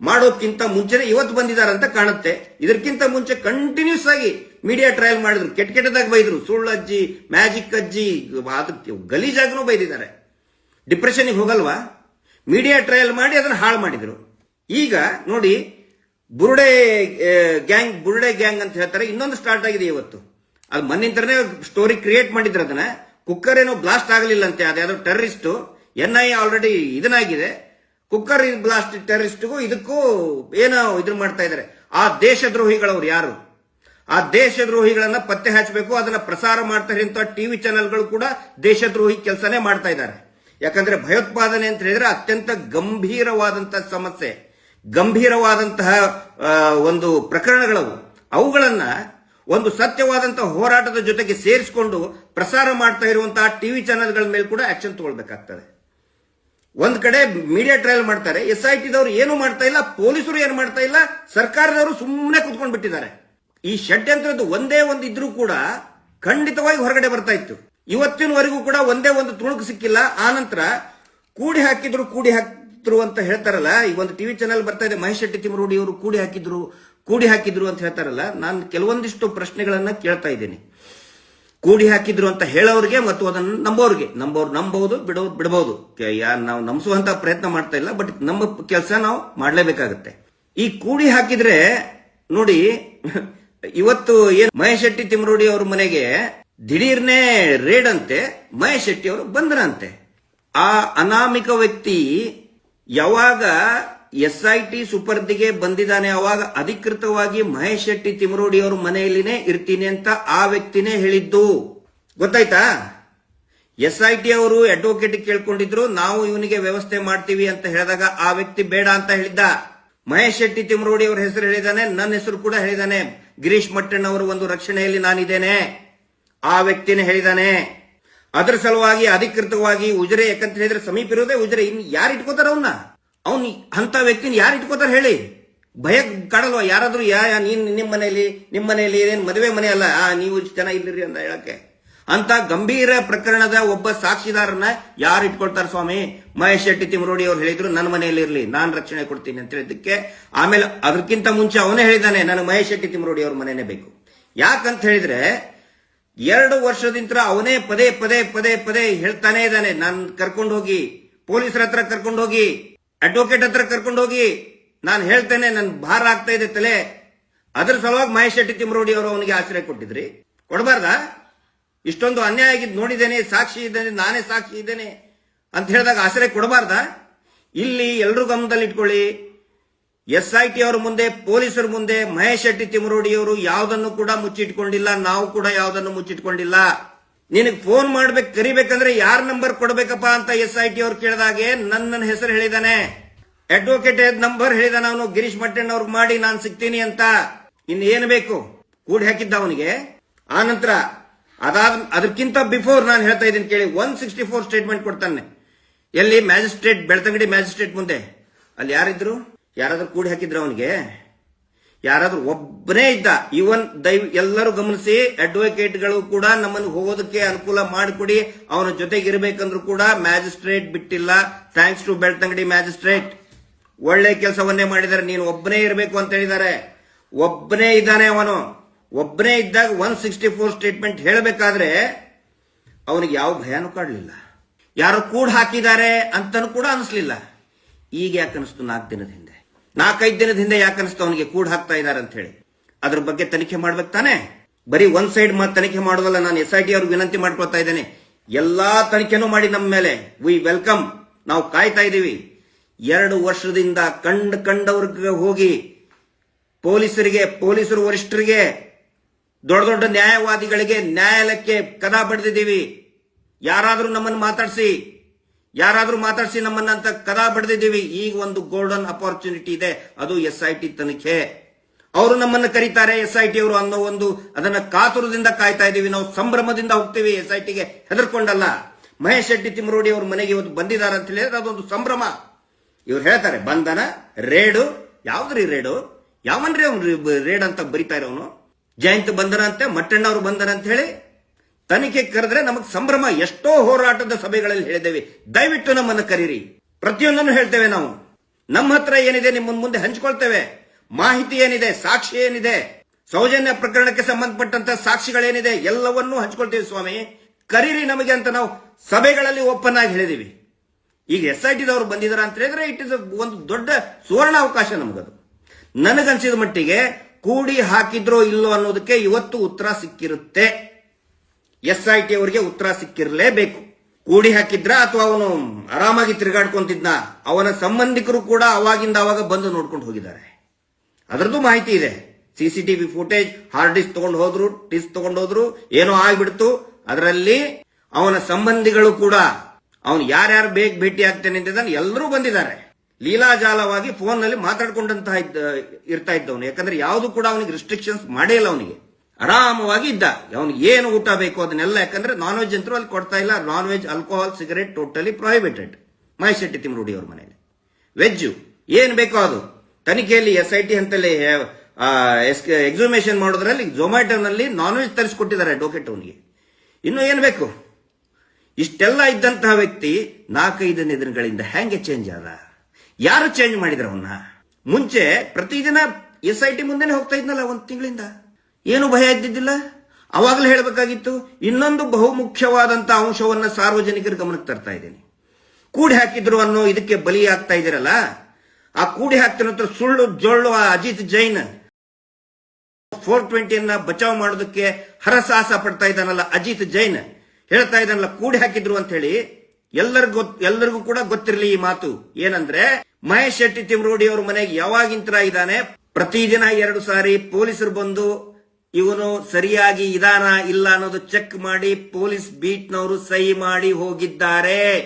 ಮಾಡೋಕ್ಕಿಂತ ಮುಂಚೆನೆ ಇವತ್ತು ಬಂದಿದ್ದಾರೆ ಅಂತ ಕಾಣುತ್ತೆ. ಇದಕ್ಕಿಂತ ಮುಂಚೆ ಕಂಟಿನ್ಯೂಸ್ ಆಗಿ ಮೀಡಿಯಾ ಟ್ರಯಲ್ ಮಾಡಿದ್ರು. ಕೆಟ್ಟ ಕೆಟ್ಟದಾಗ ಬೈದ್ರು. ಸುಳ್ಳು ಅಜ್ಜಿ ಮ್ಯಾಜಿಕ್ ಅಜ್ಜಿ, ಅದಕ್ಕೆ ಗಲೀಜಾಗೂ ಬೈದಿದ್ದಾರೆ. ಡಿಪ್ರೆಷನ್ಗೆ ಹೋಗಲ್ವಾ? ಮೀಡಿಯಾ ಟ್ರಯಲ್ ಮಾಡಿ ಅದನ್ನು ಹಾಳು ಮಾಡಿದ್ರು. ಈಗ ನೋಡಿ, ಬುರುಡೆ ಗ್ಯಾಂಗ್ ಬುರುಡೆ ಗ್ಯಾಂಗ್ ಅಂತ ಹೇಳ್ತಾರೆ. ಇನ್ನೊಂದು ಸ್ಟಾರ್ಟ್ ಆಗಿದೆ ಇವತ್ತು. ಅದು ಮನ್ನಿಂತರನೇ ಸ್ಟೋರಿ ಕ್ರಿಯೇಟ್ ಮಾಡಿದ್ರು ಅದನ್ನ. ಕುಕ್ಕರ್ ಏನು ಬ್ಲಾಸ್ಟ್ ಆಗಲಿಲ್ಲ ಅಂತೆ ಅದ್ಯಾವುದೋ ಟೆರರಿಸ್ಟ್ ಎನ್ ಐ ಆಲ್ರೆಡಿ ಇದನ್ನಾಗಿದೆ. ಕುಕ್ಕರ್ ಬ್ಲಾಸ್ಟ್ ಟೆರರಿಸ್ಟ್ಗೂ ಇದಕ್ಕೂ ಏನೋ ಇದ್ರ ಮಾಡ್ತಾ ಇದ್ದಾರೆ ಆ ದೇಶದ್ರೋಹಿಗಳವ್ರು ಯಾರು? ಆ ದೇಶದ್ರೋಹಿಗಳನ್ನ ಪತ್ತೆ ಹಚ್ಚಬೇಕು ಅದನ್ನ ಪ್ರಸಾರ ಮಾಡ್ತಾ ಇರುವಂತಹ ಟಿವಿ ಚಾನೆಲ್ಗಳು ಕೂಡ ದೇಶದ್ರೋಹಿ ಕೆಲಸನೇ ಮಾಡ್ತಾ ಇದ್ದಾರೆ ಯಾಕಂದ್ರೆ ಭಯೋತ್ಪಾದನೆ ಅಂತ ಹೇಳಿದ್ರೆ ಅತ್ಯಂತ ಗಂಭೀರವಾದಂತಹ ಸಮಸ್ಯೆ. ಗಂಭೀರವಾದಂತಹ ಒಂದು ಪ್ರಕರಣಗಳವು. ಅವುಗಳನ್ನ ಒಂದು ಸತ್ಯವಾದಂತಹ ಹೋರಾಟದ ಜೊತೆಗೆ ಸೇರಿಸಿಕೊಂಡು ಪ್ರಸಾರ ಮಾಡ್ತಾ ಇರುವಂತಹ ಟಿವಿ ಚಾನೆಲ್ಗಳ ಮೇಲೆ ಕೂಡ ಆಕ್ಷನ್ ತಗೊಳ್ಬೇಕಾಗ್ತದೆ. ಒಂದ್ ಕಡೆ ಮೀಡಿಯಾ ಟ್ರಯಲ್ ಮಾಡ್ತಾರೆ ಎಸ್ ಐ ಟಿದವರು ಏನು ಮಾಡ್ತಾ ಇಲ್ಲ, ಪೊಲೀಸರು ಏನು ಮಾಡ್ತಾ ಇಲ್ಲ, ಸರ್ಕಾರದವರು ಸುಮ್ಮನೆ ಕುತ್ಕೊಂಡು ಬಿಟ್ಟಿದ್ದಾರೆ. ಈ ಷಡ್ಯಂತ್ರದ್ದು ಒಂದೇ ಒಂದು ಇದ್ರೂ ಕೂಡ ಖಂಡಿತವಾಗಿ ಹೊರಗಡೆ ಬರ್ತಾ ಇತ್ತು. ಇವತ್ತಿನವರೆಗೂ ಕೂಡ ಒಂದೇ ಒಂದು ತುಣುಕು ಸಿಕ್ಕಿಲ್ಲ. ಆ ನಂತರ ಕೂಡಿ ಹಾಕಿದ್ರು ಕೂಡಿ ಹಾಕಿದ್ರು ಅಂತ ಹೇಳ್ತಾರಲ್ಲ, ಈ ಒಂದು ಟಿವಿ ಚಾನೆಲ್ ಬರ್ತಾ ಇದೆ, ಮಹೇಶ್ ಶೆಟ್ಟಿ ತಿಮರೋಡಿ ಅವರು ಕೂಡಿ ಹಾಕಿದ್ರು ಕೂಡಿ ಹಾಕಿದ್ರು ಅಂತ ಹೇಳ್ತಾರಲ್ಲ, ನಾನು ಕೆಲವೊಂದಿಷ್ಟು ಪ್ರಶ್ನೆಗಳನ್ನ ಕೇಳ್ತಾ ಇದ್ದೀನಿ. ಕೂಡಿ ಹಾಕಿದ್ರು ಅಂತ ಹೇಳೋರಿಗೆ ಮತ್ತು ಅದನ್ನು ನಂಬೋರಿಗೆ. ನಂಬೋರು ನಂಬಹುದು ಬಿಡೋದು ಬಿಡಬಹುದು ನಾವು ನಂಬಿಸುವಂತ ಪ್ರಯತ್ನ ಮಾಡ್ತಾ ಇಲ್ಲ, ಬಟ್ ನಮ್ಮ ಕೆಲಸ ನಾವು ಮಾಡಲೇಬೇಕಾಗುತ್ತೆ. ಈ ಕೂಡಿ ಹಾಕಿದ್ರೆ, ನೋಡಿ, ಇವತ್ತು ಏನ್ ಮಹೇಶ್ ಶೆಟ್ಟಿ ತಿಮ್ರೋಡಿ ಅವ್ರ ಮನೆಗೆ ದಿಢೀರ್ನೆ ರೇಡ್ ಅಂತೆ, ಮಹೇಶ್ ಶೆಟ್ಟಿ ಅವರು ಬಂದ್ರಂತೆ. ಆ ಅನಾಮಿಕ ವ್ಯಕ್ತಿ ಯಾವಾಗ ಎಸ್ ಐ ಟಿ ಸುಪರ್ದಿಗೆ ಬಂದಿದ್ದಾನೆ ಅವಾಗ ಅಧಿಕೃತವಾಗಿ ಮಹೇಶ್ ಶೆಟ್ಟಿ ತಿಮರೋಡಿ ಅವ್ರ ಮನೆಯಲ್ಲಿನೇ ಇರ್ತೀನಿ ಅಂತ ಆ ವ್ಯಕ್ತಿನೇ ಹೇಳಿದ್ದು. ಗೊತ್ತಾಯ್ತಾ? ಎಸ್ ಐ ಟಿ ಅವರು ಅಡ್ವೊಕೇಟ್ ಕೇಳ್ಕೊಂಡಿದ್ರು, ನಾವು ಇವನಿಗೆ ವ್ಯವಸ್ಥೆ ಮಾಡ್ತೀವಿ ಅಂತ ಹೇಳಿದಾಗ ಆ ವ್ಯಕ್ತಿ ಬೇಡ ಅಂತ ಹೇಳಿದ್ದ. ಮಹೇಶ್ ಶೆಟ್ಟಿ ತಿಮರೋಡಿ ಅವರ ಹೆಸರು ಹೇಳಿದಾನೆ, ನನ್ನ ಹೆಸರು ಕೂಡ ಹೇಳಿದಾನೆ. ಗಿರೀಶ್ ಮಟ್ಟಣ್ಣ ಅವರು ಒಂದು ರಕ್ಷಣೆಯಲ್ಲಿ ನಾನಿದ್ದೇನೆ. ಆ ವ್ಯಕ್ತಿನೇ ಹೇಳಿದಾನೆ. ಅದರ ಸಲುವಾಗಿ ಅಧಿಕೃತವಾಗಿ ಉಜರೆ ಯಾಕಂತ ಹೇಳಿದ್ರೆ ಸಮೀಪ ಇರೋದೇ ಉಜರೆ, ಇನ್ ಯಾರು ಇಟ್ಕೋತಾರ ಅವನ್ನ ಅವ್ನ್ ಅಂತ ವ್ಯಕ್ತಿನ ಯಾರು ಇಟ್ಕೋತಾರ ಹೇಳಿ? ಭಯ ಕಾಡಲ್ವ? ಯಾರಾದ್ರೂ ಯಾ ನೀನ್ ನಿಮ್ಮ ಮನೆಯಲ್ಲಿ ನಿಮ್ಮ ಮನೆಯಲ್ಲಿ ಏನೇನು ಮದುವೆ ಮನೆ ಅಲ್ಲ ನೀವು ಜನ ಇಲ್ಲಿರಿ ಅಂತ ಹೇಳಕ್ಕೆ. ಅಂತ ಗಂಭೀರ ಪ್ರಕರಣದ ಒಬ್ಬ ಸಾಕ್ಷಿದಾರನ ಯಾರು ಇಟ್ಕೊಳ್ತಾರ ಸ್ವಾಮಿ? ಮಹೇಶ್ ಶೆಟ್ಟಿ ತಿಮರೋಡಿ ಅವ್ರು ಹೇಳಿದ್ರು, ನನ್ನ ಮನೆಯಲ್ಲಿ ಇರಲಿ, ನಾನು ರಕ್ಷಣೆ ಕೊಡ್ತೀನಿ ಅಂತ ಹೇಳಿದ್ದಕ್ಕೆ. ಆಮೇಲೆ ಅದಕ್ಕಿಂತ ಮುಂಚೆ ಅವನೇ ಹೇಳಿದಾನೆ ನನಗೆ ಮಹೇಶ್ ಶೆಟ್ಟಿ ತಿಮರೋಡಿ ಅವ್ರ ಮನೆನೇ ಬೇಕು ಯಾಕಂತ ಹೇಳಿದ್ರೆ, ಎರಡು ವರ್ಷದಿಂದ ಅವನೇ ಪದೇ ಪದೇ ಪದೇ ಪದೇ ಹೇಳ್ತಾನೆ ಇದ್ದಾನೆ, ನಾನು ಕರ್ಕೊಂಡು ಹೋಗಿ ಪೊಲೀಸರ ಹತ್ರ ಕರ್ಕೊಂಡು ಹೋಗಿ ಅಡ್ವೊಕೇಟ್ ಹತ್ರ ಕರ್ಕೊಂಡು ಹೋಗಿ ನಾನು ಹೇಳ್ತೇನೆ, ನನ್ ಭಾರ ಆಗ್ತಾ ಇದೆ ತಲೆ. ಅದ್ರ ಸಲುವಾಗಿ ಮಹೇಶ್ ಶೆಟ್ಟಿ ತಿಮ್ರೋಡಿ ಅವರು ಅವನಿಗೆ ಆಶ್ರಯ ಕೊಟ್ಟಿದ್ರಿ. ಕೊಡಬಾರ್ದ? ಇಷ್ಟೊಂದು ಅನ್ಯಾಯ ಆಗಿದ್ದು ನೋಡಿದ್ದೇನೆ, ಸಾಕ್ಷಿ ಇದ್ದೇನೆ, ನಾನೇ ಸಾಕ್ಷಿ ಇದ್ದೇನೆ ಅಂತ ಹೇಳಿದಾಗ ಆಶ್ರಯ ಕೊಡಬಾರ್ದ? ಇಲ್ಲಿ ಎಲ್ಲರೂ ಗಮನದಲ್ಲಿ ಇಟ್ಕೊಳ್ಳಿ. ಎಸ್ ಐ ಟಿ ಅವ್ರ ಮುಂದೆ, ಪೊಲೀಸರ ಮುಂದೆ ಮಹೇಶ್ ಶೆಟ್ಟಿ ತಿಮರೋಡಿ ಅವರು ಯಾವುದನ್ನು ಕೂಡ ಮುಚ್ಚಿಟ್ಕೊಂಡಿಲ್ಲ, ನಾವು ಕೂಡ ಯಾವುದನ್ನು ಮುಚ್ಚಿಟ್ಕೊಂಡಿಲ್ಲ. ನಿನಗೆ ಫೋನ್ ಮಾಡ್ಬೇಕು, ಕರಿಬೇಕಂದ್ರೆ ಯಾರ ನಂಬರ್ ಕೊಡ್ಬೇಕಪ್ಪ ಅಂತ ಎಸ್ ಐ ಟಿ ಅವ್ರು ಕೇಳಿದಾಗೆ ನನ್ನ ಹೆಸರು ಹೇಳಿದಾನೆ. ಅಡ್ವೊಕೇಟ್ ನಂಬರ್ ಹೇಳಿದಾನ ಅವನು. ಗಿರೀಶ್ ಮಟ್ಟಣ್ಣ ಅವ್ರಿಗೆ ಮಾಡಿ ನಾನು ಸಿಗ್ತೀನಿ ಅಂತ. ಇನ್ನು ಏನು ಬೇಕು? ಕೂಡಿ ಹಾಕಿದ್ದ ಅವನಿಗೆ. ಆ ನಂತರ ಅದಾದ, ಅದಕ್ಕಿಂತ ಬಿಫೋರ್ ನಾನು ಹೇಳ್ತಾ ಇದ್ದೀನಿ ಕೇಳಿ ಒನ್ ಸಿಕ್ಸ್ಟಿ ಫೋರ್ ಸ್ಟೇಟ್ಮೆಂಟ್ ಕೊಡ್ತಾನೆ. ಎಲ್ಲಿ ಮ್ಯಾಜಿಸ್ಟ್ರೇಟ್ ಬೆಳ್ತಂಗಡಿ ಮ್ಯಾಜಿಸ್ಟ್ರೇಟ್ ಮುಂದೆ. ಅಲ್ಲಿ ಯಾರಿದ್ರು? ಯಾರಾದ್ರೂ ಕೂಡಿ ಹಾಕಿದ್ರು ಅವನಿಗೆ? ಯಾರಾದ್ರೂ ಒಬ್ಬನೇ ಇದ್ದ, ಇವನ್ ದೈವ ಎಲ್ಲರೂ ಗಮನಿಸಿ ಅಡ್ವೊಕೇಟ್ಗಳು ಕೂಡ ನಮ್ಮನ್ನು ಹೋಗೋದಕ್ಕೆ ಅನುಕೂಲ ಮಾಡಿಕೊಡಿ, ಅವನ ಜೊತೆಗೆ ಇರಬೇಕಂದ್ರೂ ಕೂಡ ಮ್ಯಾಜಿಸ್ಟ್ರೇಟ್ ಬಿಟ್ಟಿಲ್ಲ. Thanks to Belthangady magistrate. ಒಳ್ಳೆ ಕೆಲಸವನ್ನೇ ಮಾಡಿದ್ದಾರೆ, ನೀನು ಒಬ್ಬನೇ ಇರಬೇಕು ಅಂತ ಹೇಳಿದ್ದಾರೆ. ಒಬ್ಬನೇ ಇದ್ದಾನೆ ಅವನು. ಒಬ್ಬನೇ ಇದ್ದಾಗ ಒನ್ ಸಿಕ್ಸ್ಟಿ ಫೋರ್ ಸ್ಟೇಟ್ಮೆಂಟ್ ಹೇಳಬೇಕಾದ್ರೆ, ಅವನಿಗೆ ಯಾವ ಭಯನೂ ಕಾಡಲಿಲ್ಲ. ಯಾರು ಕೂಡ ಹಾಕಿದ್ದಾರೆ ಅಂತನೂ ಕೂಡ ಅನಿಸ್ಲಿಲ್ಲ. ಈಗ ಯಾಕೆ ಅನಿಸ್ತು ನಾಲ್ಕು ದಿನದ ಹಿಂದೆ ನಾಲ್ಕೈದು ದಿನದ ಹಿಂದೆ ಯಾಕೆ ಅನಿಸ್ತು? ಅವನಿಗೆ ಕೂಡ ಹಾಕ್ತಾ ಇದ್ದಾರೆ ಅಂತ ಹೇಳಿ. ಅದ್ರ ಬಗ್ಗೆ ತನಿಖೆ ಮಾಡ್ಬೇಕು ತಾನೆ? ಬರೀ ಒಂದ್ ಸೈಡ್ ಮಾತ್ರ ತನಿಖೆ ಮಾಡೋದಲ್ಲ, ನಾನು ಎಸ್ ಐ ಟಿ ಅವ್ರಿಗೆ ವಿನಂತಿ ಮಾಡ್ಕೊಳ್ತಾ ಇದ್ದೇನೆ. ಎಲ್ಲಾ ತನಿಖೆನೂ ಮಾಡಿ ನಮ್ಮ ಮೇಲೆ. ವಿ ವೆಲ್ಕಮ್ ನಾವು ಕಾಯ್ತಾ ಇದ್ದೀವಿ. ಎರಡು ವರ್ಷದಿಂದ ಕಂಡ ಕಂಡವ್ರಿಗೆ ಹೋಗಿ ಪೊಲೀಸರಿಗೆ, ಪೊಲೀಸರು ವರಿಷ್ಠರಿಗೆ, ದೊಡ್ಡ ದೊಡ್ಡ ನ್ಯಾಯವಾದಿಗಳಿಗೆ ನ್ಯಾಯಾಲಯಕ್ಕೆ ಕದ ಬಡ್ದಿದ್ದೀವಿ. ಯಾರಾದರೂ ನಮ್ಮನ್ನು ಮಾತಾಡಿಸಿ. ಯಾರಾದ್ರೂ ಮಾತಾಡಿಸಿ ನಮ್ಮನ್ನ ಅಂತ ಕದಾ ಬಡ್ದಿದ್ದೀವಿ, ಈಗ ಒಂದು ಗೋಲ್ಡನ್ ಅಪರ್ಚುನಿಟಿ ಇದೆ. ಅದು ಎಸ್ ಐ ಟಿ ತನಿಖೆ. ಅವರು ನಮ್ಮನ್ನ ಕರೀತಾರೆ ಎಸ್ ಐ ಟಿ ಅವರು ಅನ್ನೋ ಒಂದು ಅದನ್ನ ಕಾತುರದಿಂದ ಕಾಯ್ತಾ ಇದ್ದೀವಿ. ನಾವು ಸಂಭ್ರಮದಿಂದ ಹೋಗ್ತೀವಿ ಎಸ್ ಐ ಟಿಗೆ ಹೆದರ್ಕೊಂಡಲ್ಲ. ಮಹೇಶ್ ಶೆಟ್ಟಿ ತಿಮ್ಮರೋಡಿ ಅವ್ರ ಮನೆಗೆ ಇವತ್ತು ಬಂದಿದ್ದಾರೆ ಅಂತ ಹೇಳಿದ್ರೆ ಅದೊಂದು ಸಂಭ್ರಮ. ಇವ್ರು ಹೇಳ್ತಾರೆ, ಬಂಧನ, ರೇಡು. ಯಾವ್ದ್ರಿ ರೇಡು? ಯಾವನ್ರಿ ಅವ್ನು ರೇಡ್ ಅಂತ ಬರೀತಾ ಇರೋನು? ಜಯಂತ್ ಬಂಧನ ಅಂತೆ, ಮಟ್ಟಣ್ಣ ಅವರು ಬಂಧನ ಅಂತ ಹೇಳಿ ತನಿಖೆ ಕರೆದ್ರೆ ನಮಗೆ ಸಂಭ್ರಮ ಎಷ್ಟೋ ಹೋರಾಟದ ಸಭೆಗಳಲ್ಲಿ ಹೇಳಿದ್ದೇವೆ. ದಯವಿಟ್ಟು ನಮ್ಮನ್ನು ಕರೀರಿ. ಪ್ರತಿಯೊಂದನ್ನು ಹೇಳ್ತೇವೆ ನಾವು. ನಮ್ಮ ಹತ್ರ ಏನಿದೆ ನಿಮ್ಮ ಮುಂದೆ ಹಂಚಿಕೊಳ್ತೇವೆ. ಮಾಹಿತಿ ಏನಿದೆ, ಸಾಕ್ಷಿ ಏನಿದೆ, ಸೌಜನ್ಯ ಪ್ರಕರಣಕ್ಕೆ ಸಂಬಂಧಪಟ್ಟಂತ ಸಾಕ್ಷಿಗಳೇನಿದೆ, ಎಲ್ಲವನ್ನೂ ಹಂಚ್ಕೊಳ್ತೇವೆ ಸ್ವಾಮಿ. ಕರೀರಿ ನಮಗೆ ಅಂತ ನಾವು ಸಭೆಗಳಲ್ಲಿ ಓಪನ್ ಆಗಿ ಹೇಳಿದೀವಿ. ಈಗ ಎಸ್ ಐ ಟಿದವರು ಬಂದಿದ್ದಾರೆ ಅಂತ ಹೇಳಿದ್ರೆ ಇಟ್ ಇಸ್ ಒಂದು ದೊಡ್ಡ ಸುವರ್ಣ ಅವಕಾಶ ನಮಗದು. ನನಗನ್ಸಿದ ಮಟ್ಟಿಗೆ ಕೂಡಿ ಹಾಕಿದ್ರೋ ಇಲ್ಲೋ ಅನ್ನೋದಕ್ಕೆ ಇವತ್ತು ಉತ್ತರ ಸಿಕ್ಕಿರುತ್ತೆ. ಎಸ್ ಐ ಟಿ ಅವರಿಗೆ ಉತ್ತರ ಸಿಕ್ಕಿರಲೇಬೇಕು. ಕೂಡಿ ಹಾಕಿದ್ರ ಅಥವಾ ಅವನು ಆರಾಮಾಗಿ ತಿರುಗಾಡ್ಕೊಂತಿದ್ನ? ಅವನ ಸಂಬಂಧಿಕರು ಕೂಡ ಅವಾಗಿಂದ ಅವಾಗ ಬಂದು ನೋಡ್ಕೊಂಡು ಹೋಗಿದ್ದಾರೆ. ಅದರದ್ದು ಮಾಹಿತಿ ಇದೆ. ಸಿಸಿಟಿವಿ ಫುಟೇಜ್, ಹಾರ್ಡ್ ಡಿಸ್ಕ್ ತಗೊಂಡು ಹೋದ್ರು, ಡಿಸ್ಕ್ ತಗೊಂಡು ಹೋದ್ರು, ಏನೋ ಆಗ್ಬಿಡ್ತು. ಅದರಲ್ಲಿ ಅವನ ಸಂಬಂಧಿಗಳು ಕೂಡ, ಅವನು ಯಾರ್ಯಾರು ಬೇಗ ಭೇಟಿ ಆಗ್ತೇನೆ ಅಂತ ಎಲ್ಲರೂ ಬಂದಿದ್ದಾರೆ. ಲೀಲಾಜಾಲವಾಗಿ ಫೋನ್ನಲ್ಲಿ ಮಾತಾಡ್ಕೊಂಡಂತಹ ಇರ್ತಾ ಇದ್ದವನು. ಯಾಕಂದ್ರೆ ಯಾವುದು ಕೂಡ ಅವನಿಗೆ ರಿಸ್ಟ್ರಿಕ್ಷನ್ಸ್ ಮಾಡೇ ಇಲ್ಲ ಅವನಿಗೆ. ಆರಾಮವಾಗಿ ಇದ್ದ. ಅವನಿಗೆ ಏನು ಊಟ ಬೇಕು ಅದನ್ನೆಲ್ಲ, ಯಾಕಂದ್ರೆ ನಾನ್ ವೆಜ್ ಅಂತರೂ ಅಲ್ಲಿ ಕೊಡ್ತಾ ಇಲ್ಲ. Non veg alcohol cigarette totally prohibited Mahesh Shetty Thimarodi ಅವ್ರ ಮನೆಯಲ್ಲಿ ವೆಜ್ಜು ಏನು ಬೇಕೋ ಅದು. ತನಿಖೆಯಲ್ಲಿ ಎಸ್ ಐ ಟಿ ಅಂತಲ್ಲಿ ಎಕ್ಸಾಮಿನೇಷನ್ ಮಾಡೋದ್ರಲ್ಲಿ ಝೊಮ್ಯಾಟೋನಲ್ಲಿ ನಾನ್ ವೆಜ್ ತರಿಸ್ಕೊಟ್ಟಿದ್ದಾರೆ ಡೋಕೆಟ್ ಅವನಿಗೆ. ಇನ್ನು ಏನು ಬೇಕು? ಇಷ್ಟೆಲ್ಲ ಇದ್ದಂತಹ ವ್ಯಕ್ತಿ ನಾಲ್ಕೈದು ದಿನಗಳಿಂದ ಹೆಂಗೆ ಚೇಂಜ್ ಆದ? ಯಾರು ಚೇಂಜ್ ಮಾಡಿದ್ರ ಅವನ್ನ? ಮುಂಚೆ ಪ್ರತಿದಿನ ಎಸ್ ಐ ಟಿ ಮುಂದೆನೆ ಹೋಗ್ತಾ ಇದ್ನಲ್ಲ ಒಂದು ತಿಂಗಳಿಂದ. ಏನು ಭಯ ಇದ್ದಿದ್ದಿಲ್ಲ? ಅವಾಗಲೇ ಹೇಳಬೇಕಾಗಿತ್ತು, ಇನ್ನೊಂದು ಬಹುಮುಖ್ಯವಾದಂತಹ ಅಂಶವನ್ನ ಸಾರ್ವಜನಿಕರ ಗಮನಕ್ಕೆ ತರ್ತಾ ಇದ್ದೀನಿ. ಕೂಡಿ ಹಾಕಿದ್ರು ಅನ್ನೋ ಇದಕ್ಕೆ ಬಲಿ ಆಗ್ತಾ ಇದ್ದೀರಲ್ಲ? ಆ ಕೂಡಿ ಹಾಕ್ತಿರೋ ಸುಳ್ಳು, ಜೊಳ್ಳು, ಆ ಅಜಿತ್ ಜೈನ್ ಫೋರ್ ಟ್ವೆಂಟಿಯನ್ನ ಬಚಾವ್ ಮಾಡೋದಕ್ಕೆ ಹರಸಾಹಸ ಪಡ್ತಾ ಇದ್ದಾನಲ್ಲ ಅಜಿತ್ ಜೈನ್. ಹೇಳ್ತಾ ಇದ್ದಾನಲ್ಲ, ಕೂಡಿ ಹಾಕಿದ್ರು ಅಂತ ಹೇಳಿ. ಎಲ್ಲರಿಗೂ ಎಲ್ಲರಿಗೂ ಕೂಡ ಗೊತ್ತಿರಲಿ ಈ ಮಾತು. ಏನಂದ್ರೆ, ಮಹೇಶ್ ಶೆಟ್ಟಿ ತಿಮ್ರೋಡಿ ಅವ್ರ ಮನೆಗೆ ಯಾವಾಗಿಂತರ ಇದ್ದಾನೆ? ಪ್ರತಿದಿನ ಎರಡು ಸಾರಿ ಪೊಲೀಸರು ಬಂದು ಇವನು ಸರಿಯಾಗಿ ಇದಾನ ಇಲ್ಲ ಅನ್ನೋದು ಚೆಕ್ ಮಾಡಿ ಪೊಲೀಸ್ ಬೀಟ್ನವರು ಸಹಿ ಮಾಡಿ ಹೋಗಿದ್ದಾರೆ.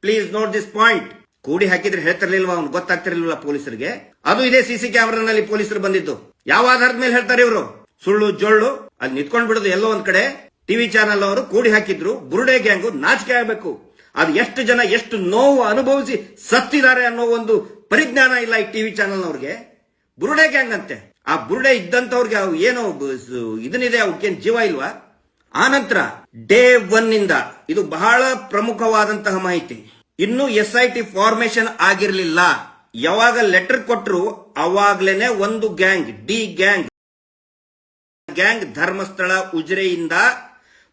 ಪ್ಲೀಸ್ ನೋಟ್ ದಿಸ್ ಪಾಯಿಂಟ್ ಕೂಡಿ ಹಾಕಿದ್ರೆ ಹೇಳ್ತಿರ್ಲಿಲ್ವಾ ಅವ್ನು? ಗೊತ್ತಾಗ್ತಿರ್ಲಿಲ್ವಾ ಪೊಲೀಸರಿಗೆ? ಅದು ಇದೇ ಸಿಸಿ ಕ್ಯಾಮೆರಾನಲ್ಲಿ ಪೊಲೀಸರು ಬಂದಿದ್ದು. ಯಾವ ಆಧಾರದ ಮೇಲೆ ಹೇಳ್ತಾರೆ ಇವರು? ಸುಳ್ಳು, ಜೊಳ್ಳು. ಅಲ್ಲಿ ನಿಂತ್ಕೊಂಡ್ ಬಿಡುದು ಎಲ್ಲೋ ಒಂದ್ ಕಡೆ. ಟಿವಿ ಚಾನೆಲ್ ಅವರು ಕೂಡಿ ಹಾಕಿದ್ರು. ಬುರುಡೆ ಗ್ಯಾಂಗು ನಾಚಿಕೆ ಆಗಬೇಕು. ಅದು ಎಷ್ಟು ಜನ ಎಷ್ಟು ನೋವು ಅನುಭವಿಸಿ ಸತ್ತಿದ್ದಾರೆ ಅನ್ನೋ ಒಂದು ಪರಿಜ್ಞಾನ ಇಲ್ಲ ಈ ಟಿವಿ ಚಾನೆಲ್ ಅವ್ರಿಗೆ ಬುರುಡೆ ಗ್ಯಾಂಗ್ ಅಂತೆ. ಆ ಬುರುಡೆ ಇದ್ದಂತವ್ರಿಗೆ ಅವು ಏನೋ ಇದನ್ನಿದೆ, ಅವಕ್ಕೇನು ಜೀವ ಇಲ್ವಾ? ಆನಂತರ ಡೇ ಒನ್ ಇಂದ ಇದು ಬಹಳ ಪ್ರಮುಖವಾದಂತಹ ಮಾಹಿತಿ. ಇನ್ನು ಎಸ್ ಐ ಟಿ ಫಾರ್ಮೇಶನ್ ಆಗಿರಲಿಲ್ಲ. ಯಾವಾಗ ಲೆಟರ್ ಕೊಟ್ಟರು ಅವಾಗ್ಲೇನೆ ಒಂದು gang D gang gang Dharmasthala, ಉಜ್ರೆಯಿಂದ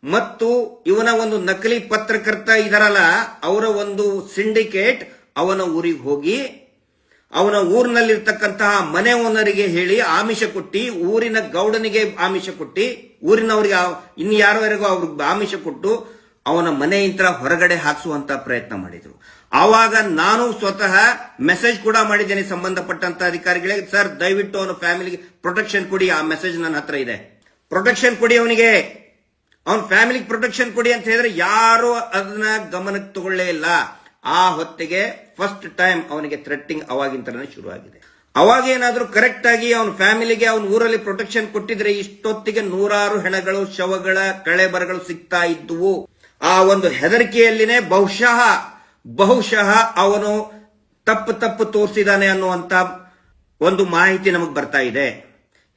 ಮತ್ತು ಇವನ ಒಂದು ನಕಲಿ ಪತ್ರಕರ್ತ ಇದರಲ್ಲ, ಅವರ ಒಂದು ಸಿಂಡಿಕೇಟ್ ಅವನ ಊರಿಗೆ ಹೋಗಿ ಅವನ ಊರಿನಲ್ಲಿರ್ತಕ್ಕಂತಹ ಮನೆ ಓನರಿಗೆ ಹೇಳಿ ಆಮಿಷ ಕೊಟ್ಟಿ, ಊರಿನ ಗೌಡನಿಗೆ ಆಮಿಷ ಕೊಟ್ಟಿ, ಊರಿನವರಿಗೆ ಇನ್ ಇನ್ನು ಯಾರವರೆಗೂ ಅವ್ರಿಗೆ ಆಮಿಷ ಕೊಟ್ಟು ಅವನ ಮನೆಯಿಂದ ಹೊರಗಡೆ ಹಾಕಿಸುವಂತ ಪ್ರಯತ್ನ ಮಾಡಿದ್ರು. ಆವಾಗ ನಾನು ಸ್ವತಃ ಮೆಸೇಜ್ ಕೂಡ ಮಾಡಿದ್ದೇನೆ ಸಂಬಂಧಪಟ್ಟಂತ ಅಧಿಕಾರಿಗಳಿಗೆ, ಸರ್, ದಯವಿಟ್ಟು ಅವನ ಫ್ಯಾಮಿಲಿಗೆ ಪ್ರೊಟೆಕ್ಷನ್ ಕೊಡಿ, ಆ ಮೆಸೇಜ್ ನನ್ನ ಹತ್ರ ಇದೆ. ಪ್ರೊಟೆಕ್ಷನ್ ಕೊಡಿ ಅವನಿಗೆ. ಅವನ ಫ್ಯಾಮಿಲಿಗೆ ಪ್ರೊಟೆಕ್ಷನ್ ಕೊಡಿ ಅಂತ ಹೇಳಿದ್ರೆ ಯಾರು ಅದನ್ನ ಗಮನಕ್ಕೆ ತಗೊಳ್ಳೇ ಇಲ್ಲ. ಆ ಹೊತ್ತಿಗೆ ಫಸ್ಟ್ ಟೈಮ್ ಅವನಿಗೆ ಥ್ರೆಟ್ಟಿಂಗ್ ಅವಾಗಿಂತಲೇ ಶುರು ಆಗಿದೆ ಅವಾಗ ಏನಾದರೂ ಕರೆಕ್ಟ್ ಆಗಿ ಅವನ ಫ್ಯಾಮಿಲಿಗೆ ಅವನ ಊರಲ್ಲಿ ಪ್ರೊಟೆಕ್ಷನ್ ಕೊಟ್ಟಿದ್ರೆ ಇಷ್ಟೊತ್ತಿಗೆ ನೂರಾರು ಹೆಣಗಳು, ಶವಗಳ, ಕಳೆಬರಗಳು ಸಿಗ್ತಾ ಇದ್ದುವು. ಆ ಒಂದು ಹೆದರಿಕೆಯಲ್ಲಿನೇ ಬಹುಶಃ ಬಹುಶಃ ಅವನು ತಪ್ಪು ತಪ್ಪು ತೋರಿಸಿದಾನೆ ಅನ್ನುವಂತ ಒಂದು ಮಾಹಿತಿ ನಮಗೆ ಬರ್ತಾ ಇದೆ.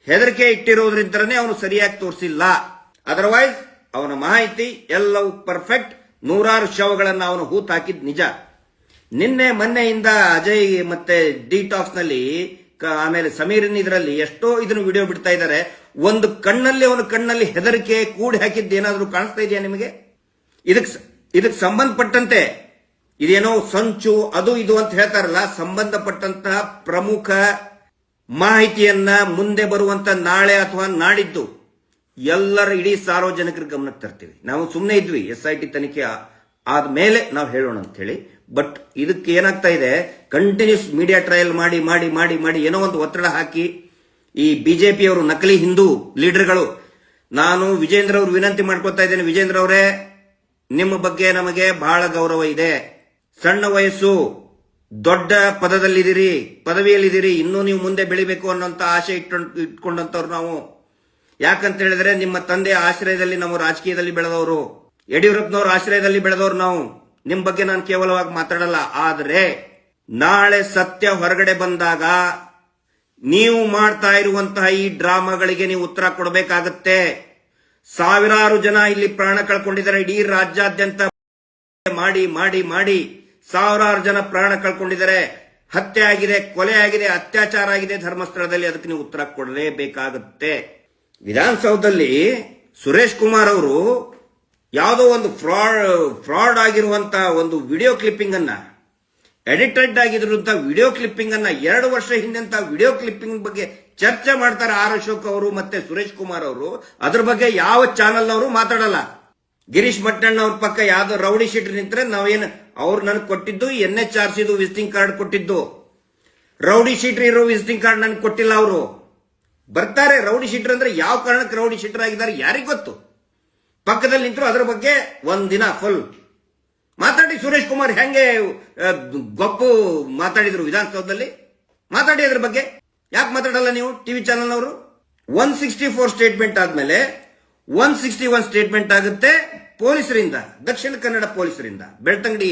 ಹೆದರಿಕೆ ಇಟ್ಟಿರೋದ್ರಿಂದನೇ ಅವನು ಸರಿಯಾಗಿ ತೋರಿಸಿಲ್ಲ. ಅದರ್ವೈಸ್ ಅವನ ಮಾಹಿತಿ ಎಲ್ಲವೂ ಪರ್ಫೆಕ್ಟ್ ನೂರಾರು ಶವಗಳನ್ನ ಅವನು ಹೂತ್ ಹಾಕಿದ್ ನಿಜ. ನಿನ್ನೆ ಮೊನ್ನೆಯಿಂದ ಅಜಯ್ ಮತ್ತೆ ಡಿಟಾಕ್ಸ್ನಲ್ಲಿ ಆಮೇಲೆ ಸಮೀರಿನ ಇದರಲ್ಲಿ ಎಷ್ಟೋ ಇದನ್ನು ವಿಡಿಯೋ ಬಿಡ್ತಾ ಇದ್ದಾರೆ. ಒಂದು ಕಣ್ಣಲ್ಲಿ ಅವನ ಕಣ್ಣಲ್ಲಿ ಹೆದರಿಕೆ ಕೂಡಿ ಹಾಕಿದ್ದು ಏನಾದರೂ ಕಾಣಿಸ್ತಾ ಇದೆಯಾ ನಿಮಗೆ? ಇದಕ್ ಇದಕ್ಕೆ ಸಂಬಂಧಪಟ್ಟಂತೆ ಇದೇನೋ ಸಂಚು, ಅದು ಇದು ಅಂತ ಹೇಳ್ತಾರಲ್ಲ, ಸಂಬಂಧಪಟ್ಟಂತಹ ಪ್ರಮುಖ ಮಾಹಿತಿಯನ್ನ ಮುಂದೆ ಬರುವಂತ ನಾಳೆ ಅಥವಾ ನಾಡಿದ್ದು. ಎಲ್ಲರ ಇಡೀ ಸಾರ್ವಜನಿಕರ ಗಮನಕ್ಕೆ ತರ್ತೀವಿ. ನಾವು ಸುಮ್ಮನೆ ಇದ್ವಿ ಎಸ್ ಐ ಟಿ ತನಿಖೆ ಆದ್ಮೇಲೆ ನಾವು ಹೇಳೋಣ ಅಂತ ಹೇಳಿ. ಬಟ್ ಇದಕ್ಕೆ ಏನಾಗ್ತಾ ಇದೆ? ಕಂಟಿನ್ಯೂಸ್ ಮೀಡಿಯಾ ಟ್ರಯಲ್ ಮಾಡಿ ಮಾಡಿ ಮಾಡಿ ಮಾಡಿ ಏನೋ ಒಂದು ಒತ್ತಡ ಹಾಕಿ ಈ ಬಿಜೆಪಿಯವರು ನಕಲಿ ಹಿಂದೂ ಲೀಡರ್ಗಳು. ನಾನು ವಿಜೇಂದ್ರ ಅವರು ವಿನಂತಿ ಮಾಡ್ಕೊತಾ ಇದ್ದೇನೆ. ವಿಜೇಂದ್ರ ಅವರೇ, ನಿಮ್ಮ ಬಗ್ಗೆ ನಮಗೆ ಬಹಳ ಗೌರವ ಇದೆ. ಸಣ್ಣ ವಯಸ್ಸು, ದೊಡ್ಡ ಪದದಲ್ಲಿದ್ದೀರಿ, ಪದವಿಯಲ್ಲಿದ್ದೀರಿ, ಇನ್ನೂ ನೀವು ಮುಂದೆ ಬೆಳಿಬೇಕು ಅನ್ನೋಂತ ಆಸೆ ಇಟ್ಕೊಂಡ್ ಇಟ್ಕೊಂಡಂತವ್ರು ನಾವು. ಯಾಕಂತ ಹೇಳಿದ್ರೆ ನಿಮ್ಮ ತಂದೆಯ ಆಶ್ರಯದಲ್ಲಿ ನಾವು ರಾಜಕೀಯದಲ್ಲಿ ಬೆಳೆದವರು, ಯಡಿಯೂರಪ್ಪನವ್ರ ಆಶ್ರಯದಲ್ಲಿ ಬೆಳೆದವರು ನಾವು. ನಿಮ್ ಬಗ್ಗೆ ನಾನು ಕೇವಲವಾಗಿ ಮಾತಾಡಲ್ಲ. ಆದ್ರೆ, ನಾಳೆ ಸತ್ಯ ಹೊರಗಡೆ ಬಂದಾಗ ನೀವು ಮಾಡ್ತಾ ಇರುವಂತಹ ಈ ಡ್ರಾಮಾಗಳಿಗೆ ನೀವು ಉತ್ತರ ಕೊಡಬೇಕಾಗತ್ತೆ. ಸಾವಿರಾರು ಜನ ಇಲ್ಲಿ ಪ್ರಾಣ ಕಳ್ಕೊಂಡಿದ್ದಾರೆ. ಇಡೀ ರಾಜ್ಯಾದ್ಯಂತ ಮಾಡಿ ಮಾಡಿ ಮಾಡಿ ಸಾವಿರಾರು ಜನ ಪ್ರಾಣ ಕಳ್ಕೊಂಡಿದ್ದಾರೆ. ಹತ್ಯೆ ಆಗಿದೆ, ಕೊಲೆ ಆಗಿದೆ, ಅತ್ಯಾಚಾರ ಆಗಿದೆ ಧರ್ಮಸ್ಥಳದಲ್ಲಿ. ಅದಕ್ಕೆ ನೀವು ಉತ್ತರ ಕೊಡಲೇಬೇಕಾಗುತ್ತೆ. ವಿಧಾನಸೌಧದಲ್ಲಿ ಸುರೇಶ್ ಕುಮಾರ್ ಅವರು ಯಾವುದೋ ಒಂದು ಫ್ರಾಡ್ ಫ್ರಾಡ್ ಆಗಿರುವಂತ ಒಂದು ವಿಡಿಯೋ ಕ್ಲಿಪ್ಪಿಂಗ್ ಅನ್ನ ಎಡಿಟೆಡ್ ಆಗಿರುವಂತ ವಿಡಿಯೋ ಕ್ಲಿಪ್ಪಿಂಗ್ ಅನ್ನ ಎರಡು ವರ್ಷ ಹಿಂದಂತ ವಿಡಿಯೋ ಕ್ಲಿಪ್ಪಿಂಗ್ ಬಗ್ಗೆ ಚರ್ಚೆ ಮಾಡ್ತಾರೆ ಆರ್ ಅಶೋಕ್ ಅವರು ಮತ್ತೆ ಸುರೇಶ್ ಕುಮಾರ್ ಅವರು. ಅದ್ರ ಬಗ್ಗೆ ಯಾವ ಚಾನೆಲ್ ಅವರು ಮಾತಾಡಲ್ಲ. ಗಿರೀಶ್ ಮಟ್ಟಣ್ಣ ಅವ್ರ ಪಕ್ಕ ಯಾವ್ದೋ ರೌಡಿ ಶೀಟ್ ನಿಂತ್ರೆ ನಾವೇನು ಅವ್ರು ನನಗೆ ಕೊಟ್ಟಿದ್ದು ಎನ್ ಎಚ್ ಆರ್ ಸಿದು ವಿಸಿಟಿಂಗ್ ಕಾರ್ಡ್ ಕೊಟ್ಟಿದ್ದು. ರೌಡಿ ಶೀಟ್ ಇರೋ ವಿಸಿಟಿಂಗ್ ಕಾರ್ಡ್ ನನಗೆ ಕೊಟ್ಟಿಲ್ಲ ಅವರು. ಬರ್ತಾರೆ, ರೌಡಿ ಶೀಟರ್ ಅಂದ್ರೆ ಯಾವ ಕಾರಣಕ್ಕೆ ರೌಡಿ ಶೀಟರ್ ಆಗಿದ್ದಾರೆ ಯಾರಿಗೆ ಗೊತ್ತು? ಪಕ್ಕದಲ್ಲಿ ನಿಂತರು ಅದರ ಬಗ್ಗೆ ಒಂದ್ ದಿನ ಫುಲ್ ಮಾತಾಡಿ ಸುರೇಶ್ ಕುಮಾರ್ ಹೆಂಗೆ ಗೊಪ್ಪು ಮಾತಾಡಿದ್ರು ವಿಧಾನಸೌಧದಲ್ಲಿ? ಮಾತಾಡಿ ಅದ್ರ ಬಗ್ಗೆ. ಯಾಕೆ ಮಾತಾಡಲ್ಲ ನೀವು ಟಿವಿ ಚಾನಲ್ ಅವರು ಒನ್ ಸಿಕ್ಸ್ಟಿ ಫೋರ್ ಸ್ಟೇಟ್ಮೆಂಟ್ ಆದ್ಮೇಲೆ ಒನ್ ಸಿಕ್ಸ್ಟಿ ಒನ್ ಸ್ಟೇಟ್ಮೆಂಟ್ ಆಗುತ್ತೆ ಪೊಲೀಸರಿಂದ, ದಕ್ಷಿಣ ಕನ್ನಡ ಪೊಲೀಸರಿಂದ, ಬೆಳ್ತಂಗಡಿ